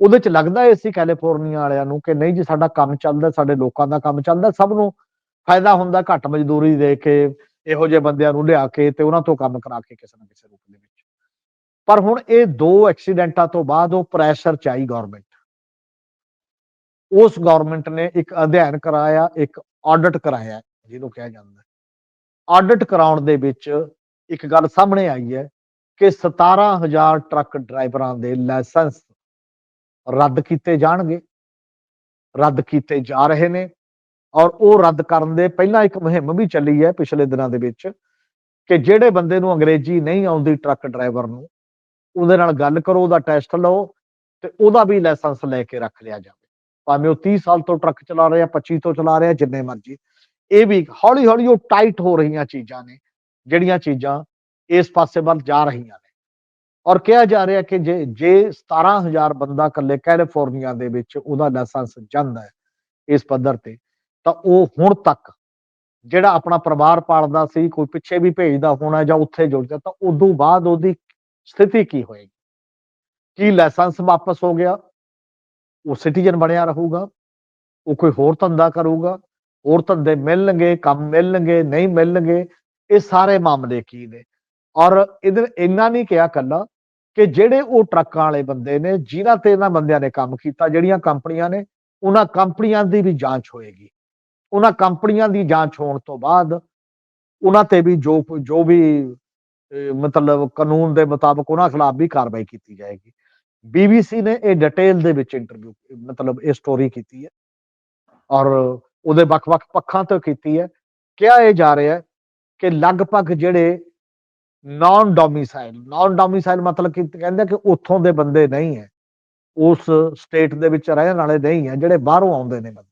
ਉਹਦੇ 'ਚ ਲੱਗਦਾ ਇਹ ਸੀ ਕੈਲੀਫੋਰਨੀਆ ਵਾਲਿਆਂ ਨੂੰ ਕਿ ਨਹੀਂ ਜੀ, ਸਾਡਾ ਕੰਮ ਚੱਲਦਾ, ਸਾਡੇ ਲੋਕਾਂ ਦਾ ਕੰਮ ਚੱਲਦਾ, ਸਭ ਨੂੰ ਫਾਇਦਾ ਹੁੰਦਾ ਘੱਟ ਮਜ਼ਦੂਰੀ ਦੇ ਕੇ, ਇਹੋ ਜਿਹੇ ਬੰਦਿਆਂ ਨੂੰ ਲਿਆ ਕੇ ਤੇ ਉਹਨਾਂ ਤੋਂ ਕੰਮ ਕਰਾ ਕੇ ਕਿਸੇ ਨਾ ਕਿਸੇ ਰੂਪ ਦੇ ਵਿੱਚ। ਪਰ ਹੁਣ ਇਹ ਦੋ ਐਕਸੀਡੈਂਟਾਂ ਤੋਂ ਬਾਅਦ ਉਹ ਪ੍ਰੈਸ਼ਰ ਚ ਆਈ ਗਵਰਨਮੈਂਟ ਉਸ ਗਵਰਨਮੈਂਟ ਨੇ ਇੱਕ ਅਧਿਐਨ ਕਰਾਇਆ, ਇੱਕ ਆਡਿਟ ਕਰਾਇਆ ਜਿਹਨੂੰ ਕਿਹਾ ਜਾਂਦਾ ਆਡਿਟ ਕਰਾਉਣ ਦੇ ਵਿੱਚ ਇੱਕ ਗੱਲ ਸਾਹਮਣੇ ਆਈ ਹੈ ਕਿ 17000 ਟਰੱਕ ਡਰਾਈਵਰਾਂ ਦੇ ਲਾਇਸੈਂਸ ਰੱਦ ਕੀਤੇ ਜਾਣਗੇ, ਰੱਦ ਕੀਤੇ ਜਾ ਰਹੇ ਨੇ ਔਰ ਉਹ ਰੱਦ ਕਰਨ ਦੇ ਪਹਿਲਾਂ ਇੱਕ ਮੁਹਿੰਮ ਵੀ ਚੱਲੀ ਹੈ ਪਿਛਲੇ ਦਿਨਾਂ ਦੇ ਵਿੱਚ ਕਿ ਜਿਹੜੇ ਬੰਦੇ ਨੂੰ ਅੰਗਰੇਜ਼ੀ ਨਹੀਂ ਆਉਂਦੀ ਟਰੱਕ ਡਰਾਈਵਰ ਨੂੰ, ਉਹਦੇ ਨਾਲ ਗੱਲ ਕਰੋ, ਉਹਦਾ ਟੈਸਟ ਲਓ ਤੇ ਉਹਦਾ ਵੀ ਲਾਇਸੈਂਸ ਲੈ ਕੇ ਰੱਖ ਲਿਆ ਜਾਵੇ। ਭਾਵੇਂ ਉਹ 30 ਸਾਲ ਤੋਂ ਟਰੱਕ ਚਲਾ ਰਿਹਾ 25 ਤੋਂ ਚਲਾ ਰਿਹਾ, ਜਿੰਨੇ ਮਰਜ਼ੀ। ਇਹ ਵੀ ਹੌਲੀ ਹੌਲੀ ਉਹ ਟਾਈਟ ਹੋ ਰਹੀਆਂ ਚੀਜ਼ਾਂ ਨੇ, ਜਿਹੜੀਆਂ ਚੀਜ਼ਾਂ ਇਸ ਪਾਸੇ ਵੱਲ ਜਾ ਰਹੀਆਂ ਨੇ। ਔਰ ਕਿਹਾ ਜਾ ਰਿਹਾ ਕਿ ਜੇ ਜੇ 17000 ਬੰਦਾ ਇਕੱਲੇ ਕੈਲੀਫੋਰਨੀਆ ਦੇ ਵਿੱਚ ਉਹਦਾ ਲਾਇਸੈਂਸ ਜਾਂਦਾ ਹੈ ਇਸ ਪੱਧਰ ਤੇ, ਤਾਂ ਉਹ ਹੁਣ ਤੱਕ ਜਿਹੜਾ ਆਪਣਾ ਪਰਿਵਾਰ ਪਾਲਦਾ ਸੀ, ਕੋਈ ਪਿੱਛੇ ਵੀ ਭੇਜਦਾ ਹੋਣਾ ਜਾਂ ਉੱਥੇ ਜੁੜਦਾ ਤਾਂ ਉਦੋਂ ਬਾਅਦ ਉਹਦੀ ਸਥਿਤੀ ਕੀ ਹੋਏਗੀ? ਕੀ ਲਾਇਸੈਂਸ ਵਾਪਸ ਹੋ ਗਿਆ? ਉਹ ਸਿਟੀਜ਼ਨ ਬਣਿਆ ਰਹੂਗਾ, ਉਹ ਕੋਈ ਹੋਰ ਧੰਦਾ ਕਰੂਗਾ, ਹੋਰ ਧੰਦੇ ਮਿਲਣਗੇ, ਕੰਮ ਮਿਲਣਗੇ, ਨਹੀਂ ਮਿਲਣਗੇ, ਇਹ ਸਾਰੇ ਮਾਮਲੇ ਕੀ ਨੇ? ਔਰ ਇਹਦੇ ਇੰਨਾ ਨਹੀਂ ਕਿਹਾ ਕੱਲਾ ਕਿ ਜਿਹੜੇ ਉਹ ਟਰੱਕਾਂ ਵਾਲੇ ਬੰਦੇ ਨੇ, ਜਿਨ੍ਹਾਂ ਤੇ ਇਹਨਾਂ ਬੰਦਿਆਂ ਨੇ ਕੰਮ ਕੀਤਾ, ਜਿਹੜੀਆਂ ਕੰਪਨੀਆਂ ਨੇ, ਉਹਨਾਂ ਕੰਪਨੀਆਂ ਦੀ ਵੀ ਜਾਂਚ ਹੋਏਗੀ। ਉਹਨਾਂ ਕੰਪਨੀਆਂ ਦੀ ਜਾਂਚ ਹੋਣ ਤੋਂ ਬਾਅਦ ਉਹਨਾਂ ਤੇ ਵੀ ਜੋ ਜੋ ਵੀ ਮਤਲਬ ਕਾਨੂੰਨ ਦੇ ਮੁਤਾਬਕ ਉਹਨਾਂ ਖਿਲਾਫ ਵੀ ਕਾਰਵਾਈ ਕੀਤੀ ਜਾਏਗੀ। ਬੀਬੀਸੀ ਨੇ ਇਹ ਡਿਟੇਲ ਦੇ ਵਿੱਚ ਇੰਟਰਵਿਊ ਮਤਲਬ ਇਹ ਸਟੋਰੀ ਕੀਤੀ ਹੈ ਔਰ ਉਹਦੇ ਵੱਖ-ਵੱਖ ਪੱਖਾਂ ਤੋਂ ਕੀਤੀ ਹੈ। ਕਿਹਾ ਇਹ ਜਾ ਰਿਹਾ ਹੈ ਕਿ ਲਗਭਗ ਜਿਹੜੇ ਨਾਨ ਡੋਮਿਸਾਈਲ ਨਾਨ ਡੋਮਿਸਾਈਲ ਮਤਲਬ ਕਿ ਕਹਿੰਦੇ ਕਿ ਉੱਥੋਂ ਦੇ ਬੰਦੇ ਨਹੀਂ ਹੈ, ਉਸ ਸਟੇਟ ਦੇ ਵਿੱਚ ਰਹਿਣ ਵਾਲੇ ਨਹੀਂ ਹੈ, ਜਿਹੜੇ ਬਾਹਰੋਂ ਆਉਂਦੇ ਨੇ ਬੰਦੇ।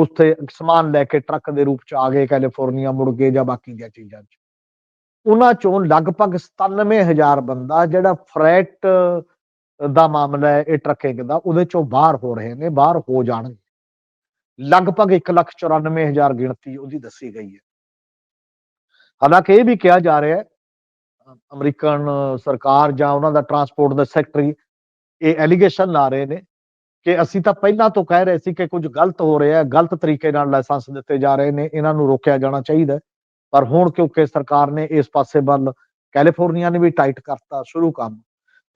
ਉੱਥੇ ਸਮਾਨ ਲੈ ਕੇ ਟਰੱਕ ਦੇ ਰੂਪ ਚ ਆ ਗਏ ਕੈਲੀਫੋਰਨੀਆ ਮੁੜ ਗਏ ਜਾਂ ਬਾਕੀ ਦੀਆਂ ਚੀਜ਼ਾਂ ਚ। ਉਹਨਾਂ ਚੋਂ ਲਗਭਗ 97000 ਬੰਦਾ ਜਿਹੜਾ ਫਰੈਟ ਦਾ ਮਾਮਲਾ ਹੈ, ਇਹ ਟਰੱਕਿੰਗ ਦਾ, ਉਹਦੇ ਚੋਂ ਬਾਹਰ ਹੋ ਰਹੇ ਨੇ, ਬਾਹਰ ਹੋ ਜਾਣਗੇ। ਲਗਭਗ 194000 ਗਿਣਤੀ ਉਹਦੀ ਦੱਸੀ ਗਈ ਹੈ। ਹਾਲਾਂਕਿ ਇਹ ਵੀ ਕਿਹਾ ਜਾ ਰਿਹਾ ਹੈ ਅਮਰੀਕਨ ਸਰਕਾਰ ਜਾਂ ਉਹਨਾਂ ਦਾ ਟਰਾਂਸਪੋਰਟ ਦਾ ਸੈਕਟਰੀ ਇਹ ਐਲੀਗੇਸ਼ਨ ਲਾ ਰਹੇ ਨੇ ਕਿ ਅਸੀਂ ਤਾਂ ਪਹਿਲਾਂ ਤੋਂ ਕਹਿ ਰਹੇ ਸੀ ਕਿ ਕੁਝ ਗਲਤ ਹੋ ਰਿਹਾ ਹੈ, ਗਲਤ ਤਰੀਕੇ ਨਾਲ ਲਾਇਸੈਂਸ ਦਿੱਤੇ ਜਾ ਰਹੇ ਨੇ, ਇਹਨਾਂ ਨੂੰ ਰੋਕਿਆ ਜਾਣਾ ਚਾਹੀਦਾ ਪਰ ਹੁਣ ਕਿਉਂਕਿ ਸਰਕਾਰ ਨੇ ਇਸ ਪਾਸੇ ਵੱਲ ਕੈਲੀਫੋਰਨੀਆ ਨੇ ਵੀ ਟਾਈਟ ਕਰਤਾ ਸ਼ੁਰੂ ਕੰਮ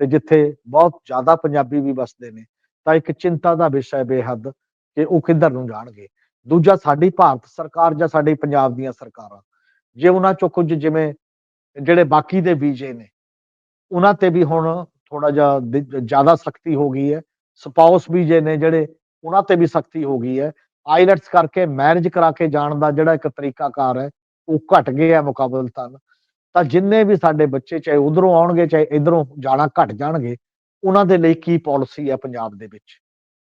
ਤੇ ਜਿੱਥੇ ਬਹੁਤ ਜ਼ਿਆਦਾ ਪੰਜਾਬੀ ਵੀ ਵਸਦੇ ਨੇ, ਤਾਂ ਇੱਕ ਚਿੰਤਾ ਦਾ ਵਿਸ਼ਾ ਹੈ ਬੇਹੱਦ ਕਿ ਉਹ ਕਿੱਧਰ ਨੂੰ ਜਾਣਗੇ। ਦੂਜਾ, ਸਾਡੀ ਭਾਰਤ ਸਰਕਾਰ ਜਾਂ ਸਾਡੀ ਪੰਜਾਬ ਦੀਆਂ ਸਰਕਾਰਾਂ, ਜੇ ਉਹਨਾਂ ਚੋਂ ਕੁਝ ਜਿਵੇਂ ਜਿਹੜੇ ਬਾਕੀ ਦੇ ਵੀਜ਼ੇ ਨੇ, ਉਹਨਾਂ ਤੇ ਵੀ ਹੁਣ ਥੋੜਾ ਜਿਹਾ ਜ਼ਿਆਦਾ ਸਖਤੀ ਹੋ ਗਈ ਹੈ। ਸਪਾਊਸ ਵੀਜ਼ੇ ਨੇ ਜਿਹੜੇ, ਉਹਨਾਂ ਤੇ ਵੀ ਸਖਤੀ ਹੋ ਗਈ ਹੈ। ਆਈਲੈਟਸ ਕਰਕੇ ਮੈਰਿਜ ਕਰਾ ਕੇ ਜਾਣ ਦਾ ਜਿਹੜਾ ਇੱਕ ਤਰੀਕਾਕਾਰ ਹੈ, ਉਹ ਘਟ ਗਿਆ ਮੁਕਾਬਲਤਨ। ਤਾਂ ਜਿੰਨੇ ਵੀ ਸਾਡੇ ਬੱਚੇ ਚਾਹੇ ਉਧਰੋਂ ਆਉਣਗੇ, ਚਾਹੇ ਇਧਰੋਂ ਜਾਣਾ ਘਟ ਜਾਣਗੇ, ਉਹਨਾਂ ਦੇ ਲਈ ਕੀ ਪਾਲਿਸੀ ਹੈ ਪੰਜਾਬ ਦੇ ਵਿੱਚ?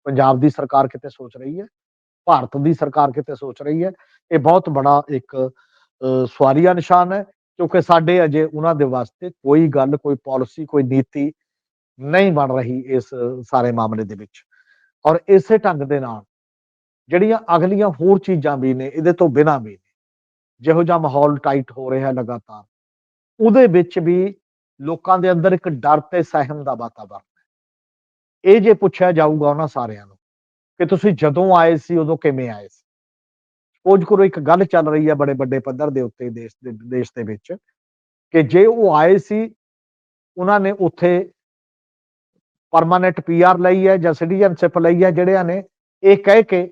ਪੰਜਾਬ ਦੀ ਸਰਕਾਰ ਕਿਤੇ ਸੋਚ ਰਹੀ ਹੈ? ਭਾਰਤ ਦੀ ਸਰਕਾਰ ਕਿਤੇ ਸੋਚ ਰਹੀ ਹੈ? ਇਹ ਬਹੁਤ ਬੜਾ ਇੱਕ ਸਵਾਰੀਆ ਨਿਸ਼ਾਨ ਹੈ, ਕਿਉਂਕਿ ਸਾਡੇ ਅਜੇ ਉਹਨਾਂ ਦੇ ਵਾਸਤੇ ਕੋਈ ਗੱਲ, ਕੋਈ ਪਾਲਿਸੀ, ਕੋਈ ਨੀਤੀ ਨਹੀਂ ਬਣ ਰਹੀ ਇਸ ਸਾਰੇ ਮਾਮਲੇ ਦੇ ਵਿੱਚ। ਔਰ ਇਸੇ ਢੰਗ ਦੇ ਨਾਲ ਜਿਹੜੀਆਂ ਅਗਲੀਆਂ ਹੋਰ ਚੀਜ਼ਾਂ ਵੀ ਨੇ, ਇਹਦੇ ਤੋਂ ਬਿਨਾਂ ਵੀ ਨੇ, ਜਿਹੋ ਜਿਹਾ ਮਾਹੌਲ ਟਾਈਟ ਹੋ ਰਿਹਾ ਲਗਾਤਾਰ ਉਹਦੇ ਵਿੱਚ ਵੀ ਲੋਕਾਂ ਦੇ ਅੰਦਰ ਇੱਕ ਡਰ ਤੇ ਸਹਿਮ ਦਾ ਵਾਤਾਵਰਨ ਹੈ। ਇਹ ਜੇ ਪੁੱਛਿਆ ਜਾਊਗਾ ਉਹਨਾਂ ਸਾਰਿਆਂ ਨੂੰ ਕਿ ਤੁਸੀਂ ਜਦੋਂ ਆਏ ਸੀ, ਉਦੋਂ ਕਿਵੇਂ ਆਏ ਸੀ? ਕੁਝ ਕਰੋ ਇੱਕ ਗੱਲ ਚੱਲ ਰਹੀ ਹੈ ਬੜੇ ਵੱਡੇ ਪੱਧਰ ਦੇ ਉੱਤੇ ਦੇਸ਼ ਦੇ ਦੇਸ਼ ਦੇ ਵਿੱਚ ਕਿ ਜੇ ਉਹ ਆਏ ਸੀ, ਉਹਨਾਂ ਨੇ ਉੱਥੇ ਪਰਮਾਨੈਂਟ ਪੀਆਰ ਲਈ ਹੈ ਜਾਂ ਸਿਟੀਜ਼ਨਸ਼ਿਪ ਲਈ ਹੈ ਜਿਹੜਿਆਂ ਨੇ ਇਹ ਕਹਿ ਕੇ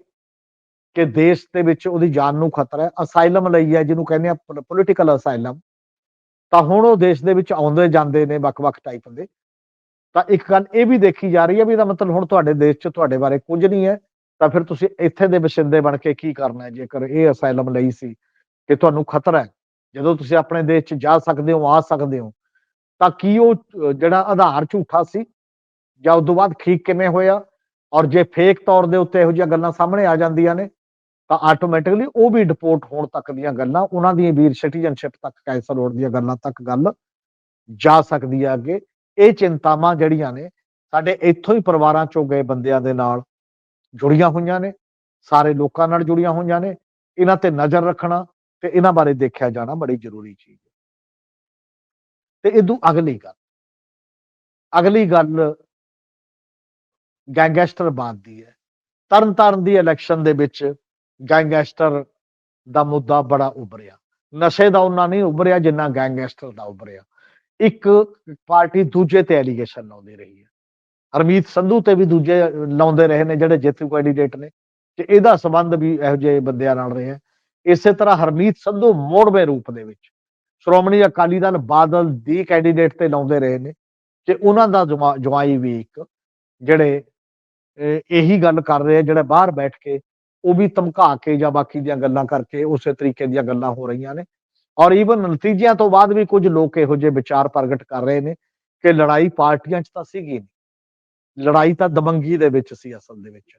ਕਿ ਦੇਸ਼ ਦੇ ਵਿੱਚ ਉਹਦੀ ਜਾਨ ਨੂੰ ਖਤਰਾ ਹੈ ਅਸਾਈਲਮ ਲਈ ਹੈ ਜਿਹਨੂੰ ਕਹਿੰਦੇ ਆ ਪੋਲੀਟੀਕਲ ਅਸਾਈਲਮ ਤਾਂ ਹੁਣ ਉਹ ਦੇਸ਼ ਦੇ ਵਿੱਚ ਆਉਂਦੇ ਜਾਂਦੇ ਨੇ, ਵੱਖ-ਵੱਖ ਟਾਈਪ ਦੇ। ਤਾਂ ਇੱਕ ਗੱਲ ਇਹ ਵੀ ਦੇਖੀ ਜਾ ਰਹੀ ਹੈ ਵੀ ਇਹਦਾ ਮਤਲਬ ਹੁਣ ਤੁਹਾਡੇ ਦੇਸ਼ 'ਚ ਤੁਹਾਡੇ ਬਾਰੇ ਕੁਝ ਨਹੀਂ ਹੈ, ਤਾਂ ਫਿਰ ਤੁਸੀਂ ਇੱਥੇ ਦੇ ਵਸਿੰਦੇ ਬਣ ਕੇ ਕੀ ਕਰਨਾ ਹੈ? ਜੇਕਰ ਇਹ ਅਸਾਈਲਮ ਲਈ ਸੀ ਕਿ ਤੁਹਾਨੂੰ ਖਤਰਾ ਹੈ, ਜਦੋਂ ਤੁਸੀਂ ਆਪਣੇ ਦੇਸ਼ 'ਚ ਜਾ ਸਕਦੇ ਹੋ, ਆ ਸਕਦੇ ਹੋ, ਤਾਂ ਕੀ ਉਹ ਜਿਹੜਾ ਆਧਾਰ ਝੂਠਾ ਸੀ? ਜਾਂ ਉਸ ਤੋਂ ਬਾਅਦ ਠੀਕ ਕਿਵੇਂ ਹੋਇਆ? ਔਰ ਜੇ ਫੇਕ ਤੌਰ ਦੇ ਉੱਤੇ ਇਹੋ ਜਿਹੀਆਂ ਗੱਲਾਂ ਸਾਹਮਣੇ ਆ ਜਾਂਦੀਆਂ ਨੇ ਤਾਂ ਆਟੋਮੈਟਿਕਲੀ ਉਹ ਵੀ ਡਿਪੋਰਟ ਹੋਣ ਤੱਕ ਦੀਆਂ ਗੱਲਾਂ, ਉਹਨਾਂ ਦੀ ਵੀਰ ਸਿਟੀਜ਼ਨਸ਼ਿਪ ਤੱਕ ਕੈਂਸਲ ਹੋਣ ਦੀਆਂ ਗੱਲਾਂ ਤੱਕ ਗੱਲ ਜਾ ਸਕਦੀ ਹੈ ਅੱਗੇ। ਇਹ ਚਿੰਤਾਵਾਂ ਜਿਹੜੀਆਂ ਨੇ, ਸਾਡੇ ਇੱਥੋਂ ਹੀ ਪਰਿਵਾਰਾਂ ਚੋਂ ਗਏ ਬੰਦਿਆਂ ਦੇ ਨਾਲ, ਜੁੜੀਆਂ ਹੋਈਆਂ ਨੇ, ਸਾਰੇ ਲੋਕਾਂ ਨਾਲ ਜੁੜੀਆਂ ਹੋਈਆਂ ਨੇ। ਇਹਨਾਂ ਤੇ ਨਜ਼ਰ ਰੱਖਣਾ ਤੇ ਇਹਨਾਂ ਬਾਰੇ ਦੇਖਿਆ ਜਾਣਾ ਬੜੀ ਜ਼ਰੂਰੀ ਚੀਜ਼ ਹੈ। ਤੇ ਇਦੋਂ ਅਗਲੀ ਗੱਲ ਅਗਲੀ ਗੱਲ ਗੈਂਗਸਟਰ ਦੀ ਹੈ। ਤਰਨਤਾਰਨ ਦੀ ਇਲੈਕਸ਼ਨ ਦੇ ਵਿੱਚ ਗੈਂਗਸਟਰ ਦਾ ਮੁੱਦਾ ਬੜਾ ਉਭਰਿਆ। ਨਸ਼ੇ ਦਾ ਉਹਨਾਂ ਨਹੀਂ ਉਭਰਿਆ ਜਿੰਨਾ ਗੈਂਗਸਟਰ ਦਾ ਉੱਭਰਿਆ। ਇੱਕ ਪਾਰਟੀ ਦੂਜੇ ਤੇ ਐਲੀਗੇਸ਼ਨ ਲਾਉਂਦੀ ਰਹੀ ਹੈ। ਹਰਮੀਤ ਸੰਧੂ ਤੇ ਵੀ ਦੂਜੇ ਲਾਉਂਦੇ ਰਹੇ ਨੇ ਜਿਹੜੇ ਜੇਤੂ ਕੈਂਡੀਡੇਟ ਨੇ। ਤੇ ਇਹਦਾ ਸੰਬੰਧ ਵੀ ਇਹੋ ਜਿਹੇ ਬੰਦਿਆਂ ਨਾਲ ਰਿਹਾ। ਇਸੇ ਤਰ੍ਹਾਂ ਹਰਮੀਤ ਸੰਧੂ ਮੋੜਵੇਂ ਰੂਪ ਦੇ ਵਿੱਚ ਸ਼੍ਰੋਮਣੀ ਅਕਾਲੀ ਦਲ ਬਾਦਲ ਦੀ ਕੈਂਡੀਡੇਟ ਤੇ ਲਾਉਂਦੇ ਰਹੇ ਨੇ। ਤੇ ਉਹਨਾਂ ਦਾ ਜਵਾਈ ਵੀ ਇੱਕ। ਜਿਹੜੇ ਇਹੀ ਗੱਲ ਕਰ ਰਹੇ ਜਿਹੜੇ ਬਾਹਰ ਬੈਠ ਕੇ ਉਹ ਵੀ ਧਮਕਾ ਕੇ ਜਾਂ ਬਾਕੀ ਦੀਆਂ ਗੱਲਾਂ ਕਰਕੇ ਉਸੇ ਤਰੀਕੇ ਦੀਆਂ ਗੱਲਾਂ ਹੋ ਰਹੀਆਂ ਨੇ। ਔਰ ਈਵਨ ਨਤੀਜਿਆਂ ਤੋਂ ਬਾਅਦ ਵੀ ਕੁਝ ਲੋਕ ਇਹੋ ਜਿਹੇ ਵਿਚਾਰ ਪ੍ਰਗਟ ਕਰ ਰਹੇ ਨੇ ਕਿ ਲੜਾਈ ਪਾਰਟੀਆਂ 'ਚ ਤਾਂ ਸੀਗੀ ਨਹੀਂ ਲੜਾਈ ਤਾਂ ਦਬੰਗੀ ਦੇ ਵਿੱਚ ਸੀ ਅਸਲ ਦੇ ਵਿੱਚ।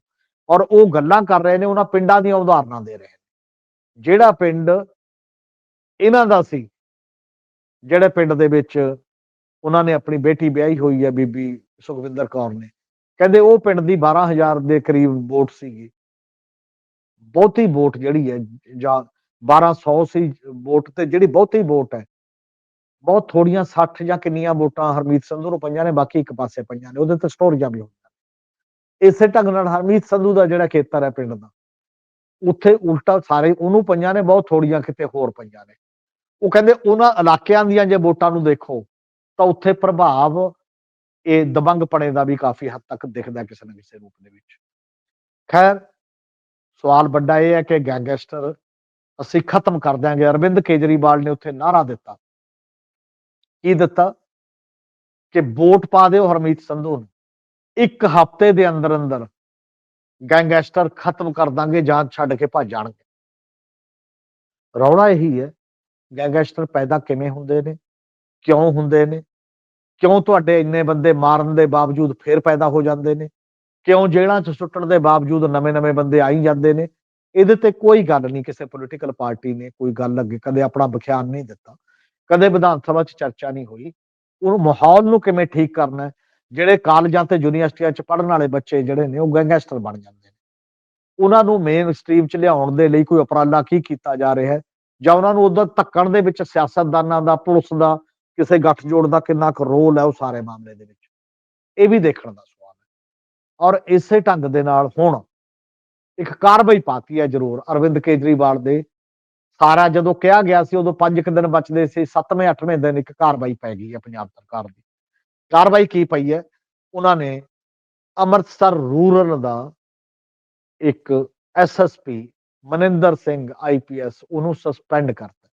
ਔਰ ਉਹ ਗੱਲਾਂ ਕਰ ਰਹੇ ਨੇ, ਉਹਨਾਂ ਪਿੰਡਾਂ ਦੀਆਂ ਉਦਾਹਰਨਾਂ ਦੇ ਰਹੇ ਨੇ। ਜਿਹੜਾ ਪਿੰਡ ਇਹਨਾਂ ਦਾ ਸੀ, ਜਿਹੜੇ ਪਿੰਡ ਦੇ ਵਿੱਚ ਉਹਨਾਂ ਨੇ ਆਪਣੀ ਬੇਟੀ ਵਿਆਹੀ ਹੋਈ ਹੈ ਬੀਬੀ ਸੁਖਵਿੰਦਰ ਕੌਰ ਨੇ। ਕਹਿੰਦੇ ਉਹ ਪਿੰਡ ਦੀ 12000 ਦੇ ਕਰੀਬ ਵੋਟ ਸੀਗੀ। ਬਹੁਤੀ ਵੋਟ ਜਿਹੜੀ ਹੈ, ਜਾਂ 1200 ਸੀ ਵੋਟ ਤੇ ਜਿਹੜੀ ਬਹੁਤੀ ਵੋਟ ਹੈ, ਬਹੁਤ ਥੋੜੀਆਂ 60 ਜਾਂ ਕਿੰਨੀਆਂ ਵੋਟਾਂ ਹਰਮੀਤ ਸੰਧੂ ਨੂੰ ਪਈਆਂ ਨੇ, ਬਾਕੀ ਇੱਕ ਪਾਸੇ ਪਈਆਂ ਨੇ, ਉਹਦੇ ਤੇ ਸਟੋਰੀਆਂ ਵੀ ਹੋਈਆਂ ਇਸੇ ਢੰਗ ਨਾਲ ਹਰਮੀਤ ਸੰਧੂ ਦਾ ਜਿਹੜਾ ਖੇਤਰ ਹੈ ਪਿੰਡ ਦਾ, ਉੱਥੇ ਉਲਟਾ ਸਾਰੇ ਉਹਨੂੰ ਪਈਆਂ ਨੇ, ਬਹੁਤ ਥੋੜੀਆਂ ਕਿਤੇ ਹੋਰ ਪਈਆਂ ਨੇ। ਉਹ ਕਹਿੰਦੇ ਉਹਨਾਂ ਇਲਾਕਿਆਂ ਦੀਆਂ ਜੇ ਵੋਟਾਂ ਨੂੰ ਦੇਖੋ, ਤਾਂ ਉੱਥੇ ਪ੍ਰਭਾਵ ਇਹ ਦਬੰਗਪਣੇ ਦਾ ਵੀ ਕਾਫੀ ਹੱਦ ਤੱਕ ਦਿਖਦਾ ਕਿਸੇ ਨਾ ਕਿਸੇ ਰੂਪ ਦੇ ਵਿੱਚ। ਖੈਰ ਸਵਾਲ ਵੱਡਾ ਇਹ ਹੈ ਕਿ ਗੈਂਗਸਟਰ ਅਸੀਂ ਖਤਮ ਕਰ ਦਿਆਂਗੇ। ਅਰਵਿੰਦ ਕੇਜਰੀਵਾਲ ਨੇ ਉੱਥੇ ਨਾਰਾ ਦਿੱਤਾ। ਕੀ ਦਿੱਤਾ? ਕਿ ਵੋਟ ਪਾ ਦਿਓ ਹਰਮੀਤ ਸੰਧੂ ਨੂੰ। ਇੱਕ ਹਫ਼ਤੇ ਦੇ ਅੰਦਰ ਅੰਦਰ ਗੈਂਗਸਟਰ ਖਤਮ ਕਰ ਦਾਂਗੇ ਜਾਂ ਛੱਡ ਕੇ ਭੱਜ ਜਾਣਗੇ। ਰੌਲਾ ਇਹੀ ਹੈ, ਗੈਂਗਸਟਰ ਪੈਦਾ ਕਿਵੇਂ ਹੁੰਦੇ ਨੇ, ਕਿਉਂ ਹੁੰਦੇ ਨੇ, ਕਿਉਂ ਤੁਹਾਡੇ ਇੰਨੇ ਬੰਦੇ ਮਾਰਨ ਦੇ ਬਾਵਜੂਦ ਫੇਰ ਪੈਦਾ ਹੋ ਜਾਂਦੇ ਨੇ? ਕਿਉਂ ਜੇਲ੍ਹਾਂ 'ਚ ਸੁੱਟਣ ਦੇ ਬਾਵਜੂਦ ਨਵੇਂ-ਨਵੇਂ ਬੰਦੇ ਆਈ ਜਾਂਦੇ ਨੇ? ਇਹਦੇ ਤੇ ਕੋਈ ਗੱਲ ਨਹੀਂ, ਕਿਸੇ ਪੋਲੀਟੀਕਲ ਪਾਰਟੀ ਨੇ ਕੋਈ ਗੱਲ ਅੱਗੇ ਕਦੇ ਆਪਣਾ ਵਿਖਿਆਨ ਨਹੀਂ ਦਿੱਤਾ। ਕਦੇ ਵਿਧਾਨ ਸਭਾ 'ਚ ਚਰਚਾ ਨਹੀਂ ਹੋਈ। ਉਹ ਮਾਹੌਲ ਨੂੰ ਕਿਵੇਂ ਠੀਕ ਕਰਨਾ ਜਿਹੜੇ ਕਾਲਜਾਂ ਤੇ ਯੂਨੀਵਰਸਿਟੀਆਂ 'ਚ ਪੜ੍ਹਨ ਵਾਲੇ ਬੱਚੇ ਜਿਹੜੇ ਨੇ, ਉਹ ਗੈਂਗਸਟਰ ਬਣ ਜਾਂਦੇ ਨੇ। ਉਹਨਾਂ ਨੂੰ ਮੇਨ ਸਟ੍ਰੀਮ 'ਚ ਲਿਆਉਣ ਦੇ ਲਈ ਕੋਈ ਉਪਰਾਲਾ ਕੀ ਕੀਤਾ ਜਾ ਰਿਹਾ ਹੈ? ਜਾਂ ਉਹਨਾਂ ਨੂੰ ਉਧਰ ਧੱਕਣ ਦੇ ਵਿੱਚ ਸਿਆਸਤਦਾਨਾਂ ਦਾ, ਪੁਲਿਸ ਦਾ, ਕਿਸੇ ਗੱਠਜੋੜ ਦਾ ਕਿੰਨਾ ਕੁ ਰੋਲ ਹੈ ਉਹ ਸਾਰੇ ਮਾਮਲੇ ਦੇ ਵਿੱਚ? ਇਹ ਵੀ ਦੇਖਣ ਦਾ ਔਰ ਇਸੇ ਢੰਗ ਦੇ ਨਾਲ ਹੁਣ ਇੱਕ ਕਾਰਵਾਈ ਪਾਤੀ ਹੈ ਜ਼ਰੂਰ, ਅਰਵਿੰਦ ਕੇਜਰੀਵਾਲ ਦੇ। ਸਾਰਾ ਜਦੋਂ ਕਿਹਾ ਗਿਆ ਸੀ, ਉਦੋਂ 5 ਕੁ ਦਿਨ ਬਚਦੇ ਸੀ 7ਵੇਂ 8ਵੇਂ ਦਿਨ ਇੱਕ ਕਾਰਵਾਈ ਪੈ ਗਈ ਹੈ ਪੰਜਾਬ ਸਰਕਾਰ ਦੀ। ਕਾਰਵਾਈ ਕੀ ਪਈ ਹੈ? ਉਹਨਾਂ ਨੇ ਅੰਮ੍ਰਿਤਸਰ ਰੂਰਲ ਦਾ ਇੱਕ ਐਸਐਸਪੀ ਮਨਿੰਦਰ ਸਿੰਘ ਆਈਪੀਐਸ ਉਹਨੂੰ ਸਸਪੈਂਡ ਕਰਤਾ।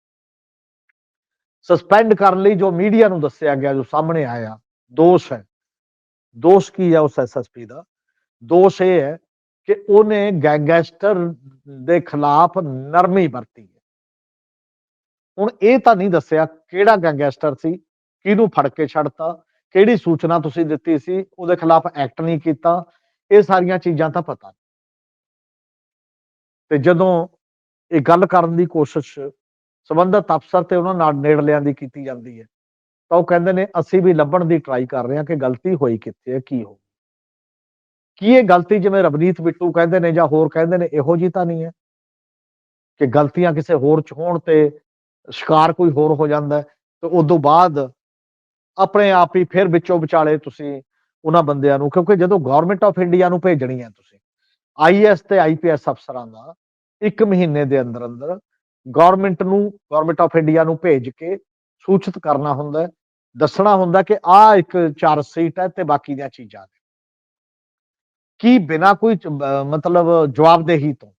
ਸਸਪੈਂਡ ਕਰਨ ਲਈ ਜੋ ਮੀਡੀਆ ਨੂੰ ਦੱਸਿਆ ਗਿਆ, ਜੋ ਸਾਹਮਣੇ ਆਇਆ, ਦੋਸ਼ ਹੈ। ਦੋਸ਼ ਕੀ ਹੈ ਉਸ ਐਸਐਸਪੀ ਦਾ? ਦੋਸ਼ ਇਹ ਹੈ ਕਿ ਉਹਨੇ ਗੈਂਗਸਟਰ ਦੇ ਖਿਲਾਫ ਨਰਮੀ ਵਰਤੀ ਹੈ। ਹੁਣ ਇਹ ਤਾਂ ਨਹੀਂ ਦੱਸਿਆ ਕਿਹੜਾ ਗੈਂਗਸਟਰ ਸੀ, ਕਿਹਨੂੰ ਫੜ ਕੇ ਛੱਡਤਾ, ਕਿਹੜੀ ਸੂਚਨਾ ਤੁਸੀਂ ਦਿੱਤੀ ਸੀ, ਉਹਦੇ ਖਿਲਾਫ ਐਕਟ ਨਹੀਂ ਕੀਤਾ, ਇਹ ਸਾਰੀਆਂ ਚੀਜ਼ਾਂ ਤਾਂ ਪਤਾ ਨਹੀਂ। ਤੇ ਜਦੋਂ ਇਹ ਗੱਲ ਕਰਨ ਦੀ ਕੋਸ਼ਿਸ਼ ਸੰਬੰਧਤ ਅਫਸਰ ਤੇ ਉਹਨਾਂ ਨਾਲ ਨੇੜਲਿਆਂ ਦੀ ਕੀਤੀ ਜਾਂਦੀ ਹੈ, ਤਾਂ ਉਹ ਕਹਿੰਦੇ ਨੇ, ਅਸੀਂ ਵੀ ਲੱਭਣ ਦੀ ਟਰਾਈ ਕਰ ਰਹੇ ਹਾਂ ਕਿ ਗਲਤੀ ਹੋਈ ਕਿੱਥੇ ਹੈ, ਕੀ ਹੋ ਕੀ ਇਹ ਗਲਤੀ ਜਿਵੇਂ ਰਵਨੀਤ ਬਿੱਟੂ ਕਹਿੰਦੇ ਨੇ ਜਾਂ ਹੋਰ ਕਹਿੰਦੇ ਨੇ, ਇਹੋ ਜੀ ਤਾਂ ਨਹੀਂ ਹੈ? ਕਿ ਗਲਤੀਆਂ ਕਿਸੇ ਹੋਰ ਚ ਹੋਣ ਤੇ ਸ਼ਿਕਾਰ ਕੋਈ ਹੋਰ ਹੋ ਜਾਂਦਾ ਹੈ, ਤੇ ਉਦੋਂ ਬਾਅਦ ਆਪਣੇ ਆਪ ਹੀ ਫਿਰ ਵਿੱਚੋਂ ਵਿਚਾਲੇ ਤੁਸੀਂ ਉਹਨਾਂ ਬੰਦਿਆਂ ਨੂੰ, ਕਿਉਂਕਿ ਜਦੋਂ ਗਵਰਨਮੈਂਟ ਆਫ ਇੰਡੀਆ ਨੂੰ ਭੇਜਣੀ ਹੈ ਤੁਸੀਂ ਆਈਐਸ ਤੇ ਆਈਪੀਐਸ ਅਫਸਰਾਂ ਦਾ ਇੱਕ ਮਹੀਨੇ ਦੇ ਅੰਦਰ ਅੰਦਰ ਗਵਰਨਮੈਂਟ ਨੂੰ ਗਵਰਨਮੈਂਟ ਆਫ ਇੰਡੀਆ ਨੂੰ ਭੇਜ ਕੇ ਸੂਚਿਤ ਕਰਨਾ ਹੁੰਦਾ ਦੱਸਣਾ ਹੁੰਦਾ ਕਿ ਆਹ ਇੱਕ ਚਾਰ ਸੀਟ ਹੈ ਤੇ ਬਾਕੀ ਦੀਆਂ ਚੀਜ਼ਾਂ ਨੇ। ਕੀ ਬਿਨਾ ਕੋਈ ਮਤਲਬ ਜਵਾਬਦੇਹੀ ਤੋਂ?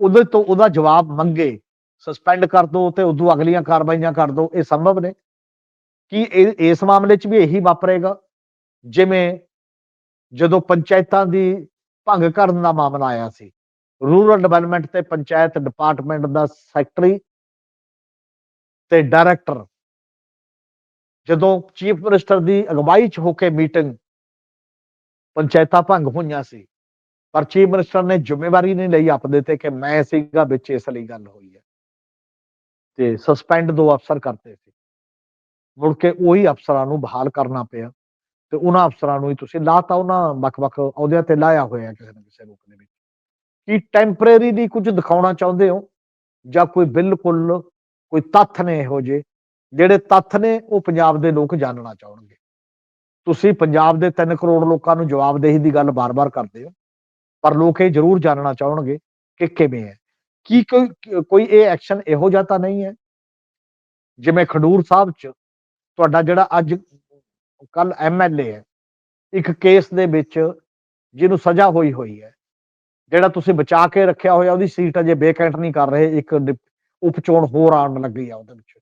ਉਹਦੇ ਤੋਂ ਉਹਦਾ ਜਵਾਬ ਮੰਗੇ ਸਸਪੈਂਡ ਕਰ ਦੋ ਤੇ ਉਦੋਂ ਅਗਲੀਆਂ ਕਾਰਵਾਈਆਂ ਕਰ ਦੋ, ਇਹ ਸੰਭਵ ਨੇ? ਕੀ ਇਹ, ਇਸ ਮਾਮਲੇ 'ਚ ਵੀ ਇਹੀ ਵਾਪਰੇਗਾ? ਜਿਵੇਂ ਜਦੋਂ ਪੰਚਾਇਤਾਂ ਦੀ ਭੰਗ ਕਰਨ ਦਾ ਮਾਮਲਾ ਆਇਆ ਸੀ, ਰੂਰਲ ਡਿਵੈਲਪਮੈਂਟ ਤੇ ਪੰਚਾਇਤ ਡਿਪਾਰਟਮੈਂਟ ਦਾ ਸੈਕਟਰੀ ਤੇ ਡਾਇਰੈਕਟਰ ਜਦੋਂ ਚੀਫ ਮਿਨਿਸਟਰ ਦੀ ਅਗਵਾਈ 'ਚ ਹੋ ਕੇ ਮੀਟਿੰਗ ਪੰਚਾਇਤਾਂ ਭੰਗ ਹੋਈਆਂ ਸੀ। ਪਰ ਚੀਫ ਮਿਨਿਸਟਰ ਨੇ ਜ਼ਿੰਮੇਵਾਰੀ ਨਹੀਂ ਲਈ ਆਪਦੇ ਤੇ ਕਿ ਮੈਂ ਸੀਗਾ ਵਿੱਚ ਇਸ ਲਈ ਗੱਲ ਹੋਈ ਹੈ। ਤੇ ਸਸਪੈਂਡ ਦੋ ਅਫਸਰ ਕਰਤੇ ਸੀ। ਮੁੜ ਕੇ ਉਹੀ ਅਫਸਰਾਂ ਨੂੰ ਬਹਾਲ ਕਰਨਾ ਪਿਆ ਤੇ ਉਹਨਾਂ ਅਫਸਰਾਂ ਨੂੰ ਹੀ ਤੁਸੀਂ ਲਾਤਾ ਉਹਨਾਂ ਵੱਖ-ਵੱਖ ਅਹੁਦਿਆਂ ਤੇ ਲਾਇਆ ਹੋਇਆ ਕਿਸੇ ਨਾ ਕਿਸੇ ਰੂਪ ਦੇ ਵਿੱਚ। ਕੀ ਟੈਂਪਰੇਰੀ ਦੀ ਕੁਝ ਦਿਖਾਉਣਾ ਚਾਹੁੰਦੇ ਹੋ? ਜਾਂ ਕੋਈ ਬਿਲਕੁਲ ਕੋਈ ਤੱਥ ਨੇ ਇਹੋ ਜਿਹੇ? ਜਿਹੜੇ ਤੱਥ ਨੇ ਉਹ ਪੰਜਾਬ ਦੇ ਲੋਕ ਜਾਣਨਾ ਚਾਹਣਗੇ। ਤੁਸੀਂ ਪੰਜਾਬ ਦੇ 3 ਕਰੋੜ ਲੋਕਾਂ ਨੂੰ ਜਵਾਬਦੇਹੀ ਦੀ ਗੱਲ ਬਾਰ-ਬਾਰ ਕਰਦੇ ਹੋ, ਪਰ ਲੋਕ ਇਹ ਜ਼ਰੂਰ ਜਾਣਨਾ ਚਾਹਣਗੇ ਕਿ ਕਿਵੇਂ ਹੈ। ਕੀ ਕੋਈ ਕੋਈ ਇਹ ਐਕਸ਼ਨ ਇਹੋ ਜਿਹਾ ਤਾਂ ਨਹੀਂ ਹੈ? ਜਿਵੇਂ ਖਡੂਰ ਸਾਹਿਬ ਚ ਤੁਹਾਡਾ ਜਿਹੜਾ ਅੱਜ ਕੱਲ ਐਮਐਲਏ ਹੈ, ਇੱਕ ਕੇਸ ਦੇ ਵਿੱਚ ਜਿਹਨੂੰ ਸਜ਼ਾ ਹੋਈ ਹੋਈ ਹੈ, ਜਿਹੜਾ ਤੁਸੀਂ ਬਚਾ ਕੇ ਰੱਖਿਆ ਹੋਇਆ ਉਹਦੀ ਸੀਟ ਅਜੇ ਬੇਕੈਂਟ ਨਹੀਂ ਕਰ ਰਹੇ, ਇੱਕ ਡਿਪ- ਉਪਚੋਣ ਹੋਰ ਆਉਣ ਲੱਗੀ ਆ ਉਹਦੇ ਵਿੱਚ।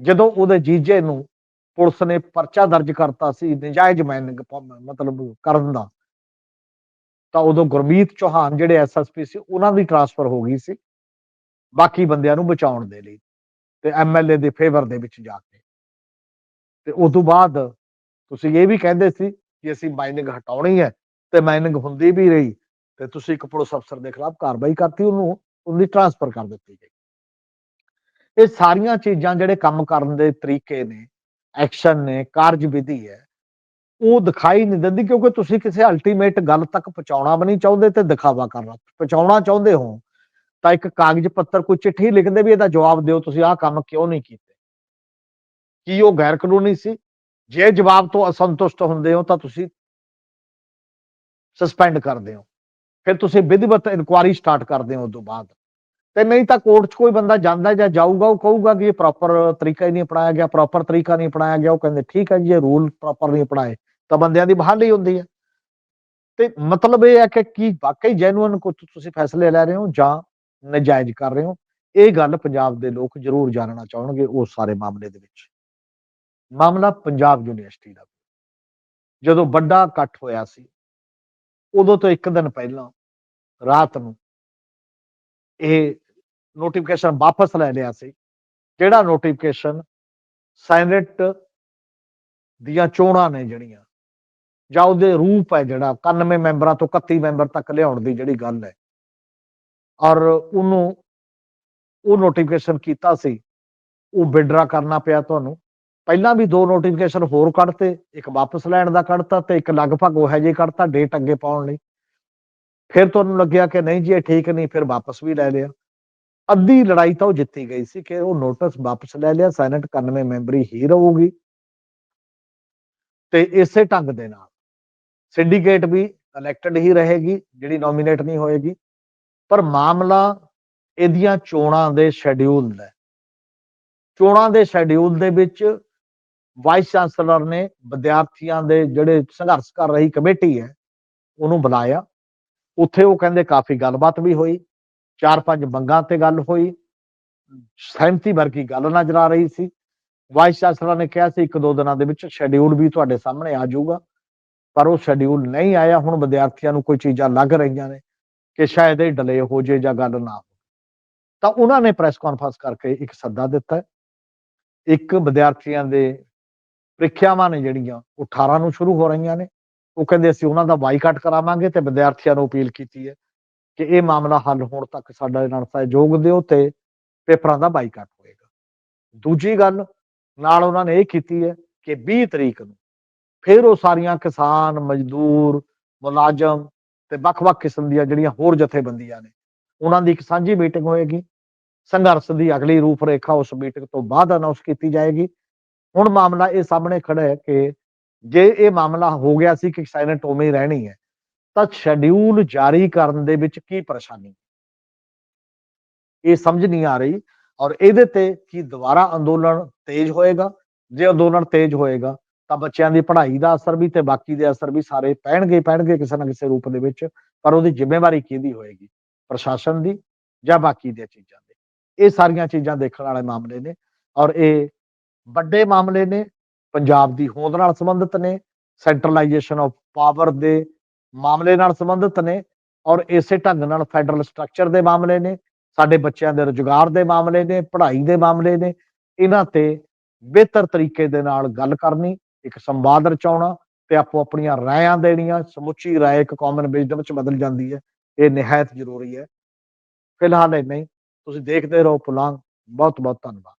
ਜਦੋਂ ਉਹਦੇ ਜੀਜੇ ਨੂੰ ਪੁਲਿਸ ਨੇ ਪਰਚਾ ਦਰਜ ਕਰਤਾ ਸੀ, ਨਜਾਇਜ਼ ਮਾਈਨਿੰਗ ਮਤਲਬ ਕਰਨ ਦਾ। ਤਾਂ ਉਦੋਂ ਗੁਰਮੀਤ ਚੌਹਾਨ ਜਿਹੜੇ ਐਸਐਸਪੀ ਸੀ, ਉਹਨਾਂ ਦੀ ਟਰਾਂਸਫਰ ਹੋ ਗਈ ਸੀ, ਬਾਕੀ ਬੰਦਿਆਂ ਨੂੰ ਬਚਾਉਣ ਦੇ ਲਈ ਤੇ ਐਮਐਲਏ ਦੇ ਫੇਵਰ ਦੇ ਵਿੱਚ ਜਾ ਕੇ। ਤੇ ਉਸ ਤੋਂ ਬਾਅਦ ਤੁਸੀਂ ਇਹ ਵੀ ਕਹਿੰਦੇ ਸੀ ਕਿ ਅਸੀਂ ਮਾਈਨਿੰਗ ਹਟਾਉਣੀ ਹੈ ਤੇ ਮਾਈਨਿੰਗ ਹੁੰਦੀ ਵੀ ਰਹੀ ਤੇ ਤੁਸੀਂ ਇੱਕ ਪੁਲਿਸ ਅਫਸਰ ਦੇ ਖਿਲਾਫ ਕਾਰਵਾਈ ਕਰਤੀ, ਉਹਨੂੰ, ਉਹਦੀ ਟ੍ਰਾਂਸਫਰ ਕਰ ਦਿੱਤੀ ਗਈ। ਇਹ ਸਾਰੀਆਂ ਚੀਜ਼ਾਂ ਜਿਹੜੇ ਕੰਮ ਕਰਨ ਦੇ ਤਰੀਕੇ ਨੇ ਐਕਸ਼ਨ ਨੇ, ਕਾਰਜ ਵਿਧੀ ਹੈ, ਉਹ ਦਿਖਾਈ ਨਹੀਂ ਦਿੰਦੀ ਕਿਉਂਕਿ ਤੁਸੀਂ ਕਿਸੇ ਅਲਟੀਮੇਟ ਗੱਲ ਤੱਕ ਪਹੁੰਚਾਉਣਾ ਵੀ ਨਹੀਂ ਚਾਹੁੰਦੇ ਤੇ ਦਿਖਾਵਾ ਕਰਨਾ। ਪਹੁੰਚਾਉਣਾ ਚਾਹੁੰਦੇ ਹੋ, ਤਾਂ ਇੱਕ ਕਾਗਜ਼ ਪੱਤਰ, ਕੋਈ ਚਿੱਠੀ ਲਿਖਦੇ ਵੀ ਇਹਦਾ ਜਵਾਬ ਦਿਓ, ਤੁਸੀਂ ਆਹ ਕੰਮ ਕਿਉਂ ਨਹੀਂ ਕੀਤੇ? ਕੀ ਉਹ ਗੈਰ ਕਾਨੂੰਨੀ ਸੀ? ਜੇ ਜਵਾਬ ਤੋਂ ਅਸੰਤੁਸ਼ਟ ਹੁੰਦੇ ਹੋ ਤਾਂ ਤੁਸੀਂ ਸਸਪੈਂਡ ਕਰਦੇ ਹੋ। ਫਿਰ ਤੁਸੀਂ ਵਿਧੀਵਤ ਇਨਕੁਆਰੀ ਸਟਾਰਟ ਕਰਦੇ ਹੋ ਉਸ ਤੋਂ ਬਾਅਦ। ਤੇ ਨਹੀਂ ਤਾਂ ਕੋਰਟ 'ਚ ਕੋਈ ਬੰਦਾ ਜਾਂਦਾ ਜਾਂ ਜਾਊਗਾ, ਉਹ ਕਹੂਗਾ ਕਿ ਇਹ ਪ੍ਰੋਪਰ ਤਰੀਕਾ ਹੀ ਨਹੀਂ ਅਪਣਾਇਆ ਗਿਆ ਪ੍ਰੋਪਰ ਤਰੀਕਾ ਨਹੀਂ ਅਪਣਾਇਆ ਗਿਆ, ਉਹ ਕਹਿੰਦੇ ਠੀਕ ਹੈ ਜੀ, ਇਹ ਰੂਲ ਪ੍ਰੋਪਰ ਨਹੀਂ ਅਪਣਾਏ, ਤਾਂ ਬੰਦਿਆਂ ਦੀ ਬਹਾਲੀ ਹੁੰਦੀ ਹੈ। ਤੇ ਮਤਲਬ ਇਹ ਹੈ ਕਿ ਕੀ ਵਾਕਈ ਜੈਨੂਇਨ ਕੁਝ ਤੁਸੀਂ ਫੈਸਲੇ ਲੈ ਰਹੇ ਹੋ ਜਾਂ ਨਜਾਇਜ਼ ਕਰ ਰਹੇ ਹੋ, ਇਹ ਗੱਲ ਪੰਜਾਬ ਦੇ ਲੋਕ ਜ਼ਰੂਰ ਜਾਣਨਾ ਚਾਹਣਗੇ ਉਸ ਸਾਰੇ ਮਾਮਲੇ ਦੇ ਵਿੱਚ। ਮਾਮਲਾ ਪੰਜਾਬ ਯੂਨੀਵਰਸਿਟੀ ਦਾ। ਜਦੋਂ ਵੱਡਾ ਇਕੱਠ ਹੋਇਆ ਸੀ, ਉਦੋਂ ਤੋਂ ਇੱਕ ਦਿਨ ਪਹਿਲਾਂ ਰਾਤ ਨੂੰ ਇਹ ਨੋਟੀਫਿਕੇਸ਼ਨ ਵਾਪਸ ਲੈ ਲਿਆ ਸੀ। ਜਿਹੜਾ ਨੋਟੀਫਿਕੇਸ਼ਨ ਸੈਨੇਟ ਦੀਆਂ ਚੋਣਾਂ ਨੇ ਜਿਹੜੀਆਂ। ਜਾਂ ਉਹਦੇ ਰੂਪ ਹੈ ਜਿਹੜਾ 91 ਮੈਂਬਰਾਂ ਤੋਂ 31 ਮੈਂਬਰ ਤੱਕ ਲਿਆਉਣ ਦੀ ਜਿਹੜੀ ਗੱਲ ਹੈ। ਔਰ ਉਹਨੂੰ, ਉਹ ਨੋਟੀਫਿਕੇਸ਼ਨ ਕੀਤਾ ਸੀ। ਉਹ ਵਿਡਰਾ ਕਰਨਾ ਪਿਆ ਤੁਹਾਨੂੰ। ਪਹਿਲਾਂ ਵੀ ਦੋ ਨੋਟੀਫਿਕੇਸ਼ਨ ਹੋਰ ਕੱਢਤੇ। ਇੱਕ ਵਾਪਸ ਲੈਣ ਦਾ ਕੱਢਤਾ ਤੇ ਇੱਕ ਲਗਭਗ ਉਹ ਹੈ ਜੇ ਕੱਢਤਾ ਡੇਟ ਅੱਗੇ ਪਾਉਣ ਲਈ। ਫਿਰ ਤੁਹਾਨੂੰ ਲੱਗਿਆ ਕਿ ਨਹੀਂ ਜੀ, ਇਹ ਠੀਕ ਨਹੀਂ, ਫਿਰ ਵਾਪਸ ਵੀ ਲੈ ਲਿਆ। ਅੱਧੀ ਲੜਾਈ ਤਾਂ ਉਹ ਜਿੱਤੀ ਗਈ ਸੀ ਕਿ ਉਹ ਨੋਟਿਸ ਵਾਪਸ ਲੈ ਲਿਆ, ਸੈਨੇਟ 91 ਮੈਂਬਰੀ ਹੀ ਰਹੂਗੀ। ਤੇ ਇਸੇ ਢੰਗ ਦੇ ਨਾਲ ਸਿੰਡੀਕੇਟ ਵੀ ਇਲੈਕਟਡ ਹੀ ਰਹੇਗੀ, ਜਿਹੜੀ ਨੋਮੀਨੇਟ ਨਹੀਂ ਹੋਏਗੀ। ਪਰ ਮਾਮਲਾ ਇਹਦੀਆਂ ਚੋਣਾਂ ਦੇ ਸ਼ੈਡਿਊਲ ਦਾ ਚੋਣਾਂ ਦੇ ਸ਼ੈਡਿਊਲ ਦੇ ਵਿੱਚ ਵਾਈਸ ਚਾਂਸਲਰ ਨੇ ਵਿਦਿਆਰਥੀਆਂ ਦੇ ਜਿਹੜੇ ਸੰਘਰਸ਼ ਕਰ ਰਹੀ ਕਮੇਟੀ ਹੈ, ਉਹਨੂੰ ਬੁਲਾਇਆ। ਉੱਥੇ ਉਹ ਕਹਿੰਦੇ ਕਾਫੀ ਗੱਲਬਾਤ ਵੀ ਹੋਈ, ਚਾਰ ਪੰਜ ਮੰਗਾਂ ਤੇ ਗੱਲ ਹੋਈ, ਸਹਿਮਤੀ ਵਰਗੀ ਗੱਲ ਨਜ਼ਰ ਆ ਰਹੀ ਸੀ। ਵਾਈਸ ਚਾਂਸਲਰ ਨੇ ਕਿਹਾ ਸੀ, ਇੱਕ ਦੋ ਦਿਨਾਂ ਦੇ ਵਿੱਚ ਸ਼ੈਡਿਊਲ ਵੀ ਤੁਹਾਡੇ ਸਾਹਮਣੇ ਆ ਜਾਊਗਾ, ਪਰ ਉਹ ਸ਼ੈਡਿਊਲ ਨਹੀਂ ਆਇਆ, ਹੁਣ ਵਿਦਿਆਰਥੀਆਂ ਨੂੰ ਕੋਈ ਚੀਜ਼ਾਂ ਲੱਗ ਰਹੀਆਂ ਨੇ ਕਿ ਸ਼ਾਇਦ ਇਹ ਡਿਲੇ ਹੋ ਜੇ ਜਾਂ ਗੱਲ ਨਾ ਹੋ ਤਾਂ ਉਹਨਾਂ ਨੇ ਪ੍ਰੈਸ ਕਾਨਫਰੰਸ ਕਰਕੇ ਇੱਕ ਸੱਦਾ ਦਿੱਤਾ। ਇੱਕ ਵਿਦਿਆਰਥੀਆਂ ਦੇ ਪ੍ਰੀਖਿਆਵਾਂ ਨੇ ਜਿਹੜੀਆਂ, ਉਹ 18 ਨੂੰ ਸ਼ੁਰੂ ਹੋ ਰਹੀਆਂ ਨੇ। ਉਹ ਕਹਿੰਦੇ, ਅਸੀਂ ਉਹਨਾਂ ਦਾ ਬਾਈਕਾਟ ਕਰਾਵਾਂਗੇ ਤੇ ਵਿਦਿਆਰਥੀਆਂ ਨੂੰ ਅਪੀਲ ਕੀਤੀ ਹੈ ਕਿ ਇਹ ਮਾਮਲਾ ਹੱਲ ਹੋਣ ਤੱਕ ਸਾਡਾ ਨਾਲ ਸਹਿਯੋਗ ਦਿਓ ਤੇ ਪੇਪਰਾਂ ਦਾ ਬਾਈਕਾਟ ਹੋਏਗਾ। ਦੂਜੀ ਗੱਲ, ਨਾਲ ਉਹਨਾਂ ਨੇ ਇਹ ਕੀਤੀ ਹੈ ਕਿ 20 ਤਰੀਕ ਨੂੰ ਫਿਰ ਉਹ ਸਾਰੀਆਂ ਕਿਸਾਨ, ਮਜ਼ਦੂਰ, ਮੁਲਾਜ਼ਮ ਤੇ ਵੱਖ-ਵੱਖ ਕਿਸਮ ਦੀਆਂ ਜਿਹੜੀਆਂ ਹੋਰ ਜਥੇਬੰਦੀਆਂ ਨੇ, ਉਹਨਾਂ ਦੀ ਇੱਕ ਸਾਂਝੀ ਮੀਟਿੰਗ ਹੋਏਗੀ। ਸੰਘਰਸ਼ ਦੀ ਅਗਲੀ ਰੂਪਰੇਖਾ ਉਸ ਮੀਟਿੰਗ ਤੋਂ ਬਾਅਦ ਅਨਾਉਂਸ ਕੀਤੀ ਜਾਏਗੀ। ਹੁਣ ਮਾਮਲਾ ਇਹ ਸਾਹਮਣੇ ਖੜਾ ਹੈ ਕਿ ਜੇ ਇਹ ਮਾਮਲਾ ਹੋ ਗਿਆ ਸੀ ਕਿ ਸੈਨੇਟ ਉਵੇਂ ਹੀ ਰਹਿਣੀ ਹੈ, ਤਾਂ ਸ਼ੈਡਿਊਲ ਜਾਰੀ ਕਰਨ ਦੇ ਵਿੱਚ ਕੀ ਪਰੇਸ਼ਾਨੀ? ਇਹ ਸਮਝ ਨਹੀਂ ਆ ਰਹੀ ਔਰ ਇਹਦੇ ਤੇ ਕੀ ਦੁਬਾਰਾ ਅੰਦੋਲਨ ਤੇਜ਼ ਹੋਏਗਾ? ਜੇ ਅੰਦੋਲਨ ਤੇਜ਼ ਹੋਏਗਾ, ਤਾਂ ਬੱਚਿਆਂ ਦੀ ਪੜ੍ਹਾਈ ਦਾ ਅਸਰ ਵੀ ਤੇ ਬਾਕੀ ਦੇ ਅਸਰ ਵੀ ਸਾਰੇ ਪੈਣਗੇ ਪੈਣਗੇ ਕਿਸੇ ਨਾ ਕਿਸੇ ਰੂਪ ਦੇ ਵਿੱਚ, ਪਰ ਉਹਦੀ ਜ਼ਿੰਮੇਵਾਰੀ ਕਿਹਦੀ ਹੋਏਗੀ? ਪ੍ਰਸ਼ਾਸਨ ਦੀ ਜਾਂ ਬਾਕੀ ਦੀਆਂ ਚੀਜ਼ਾਂ ਦੀ? ਇਹ ਸਾਰੀਆਂ ਚੀਜ਼ਾਂ ਦੇਖਣ ਵਾਲੇ ਮਾਮਲੇ ਨੇ ਔਰ ਇਹ ਵੱਡੇ ਮਾਮਲੇ ਨੇ ਪੰਜਾਬ ਦੀ ਹੋਂਦ ਨਾਲ ਸੰਬੰਧਿਤ ਨੇ ਸੈਂਟਰਲਾਈਜੇਸ਼ਨ ਆਫ ਪਾਵਰ ਦੇ ਮਾਮਲੇ ਨਾਲ ਸੰਬੰਧਿਤ ਨੇ ਔਰ ਇਸੇ ਢੰਗ ਨਾਲ ਫੈਡਰਲ ਸਟਰਕਚਰ ਦੇ ਮਾਮਲੇ ਨੇ, ਸਾਡੇ ਬੱਚਿਆਂ ਦੇ ਰੁਜ਼ਗਾਰ ਦੇ ਮਾਮਲੇ ਨੇ, ਪੜ੍ਹਾਈ ਦੇ ਮਾਮਲੇ ਨੇ, ਇਹਨਾਂ ਤੇ ਬਿਹਤਰ ਤਰੀਕੇ ਦੇ ਨਾਲ ਗੱਲ ਕਰਨੀ, ਇੱਕ ਸੰਵਾਦ ਰਚਾਉਣਾ ਤੇ ਆਪੋ ਆਪਣੀਆਂ ਰਾਇਆਂ ਦੇਣੀਆਂ, ਸਮੁੱਚੀ ਰਾਏ ਇੱਕ ਕਾਮਨ ਵਿਜ਼ਡਮ ਵਿੱਚ ਬਦਲ ਜਾਂਦੀ ਹੈ, ਇਹ ਨਿਹਾਇਤ ਜ਼ਰੂਰੀ ਹੈ। ਫਿਲਹਾਲ ਇੰਨਾ ਹੀ, ਤੁਸੀਂ ਦੇਖਦੇ ਰਹੋ ਪੁਲਾਂਗ ਬਹੁਤ ਬਹੁਤ ਧੰਨਵਾਦ।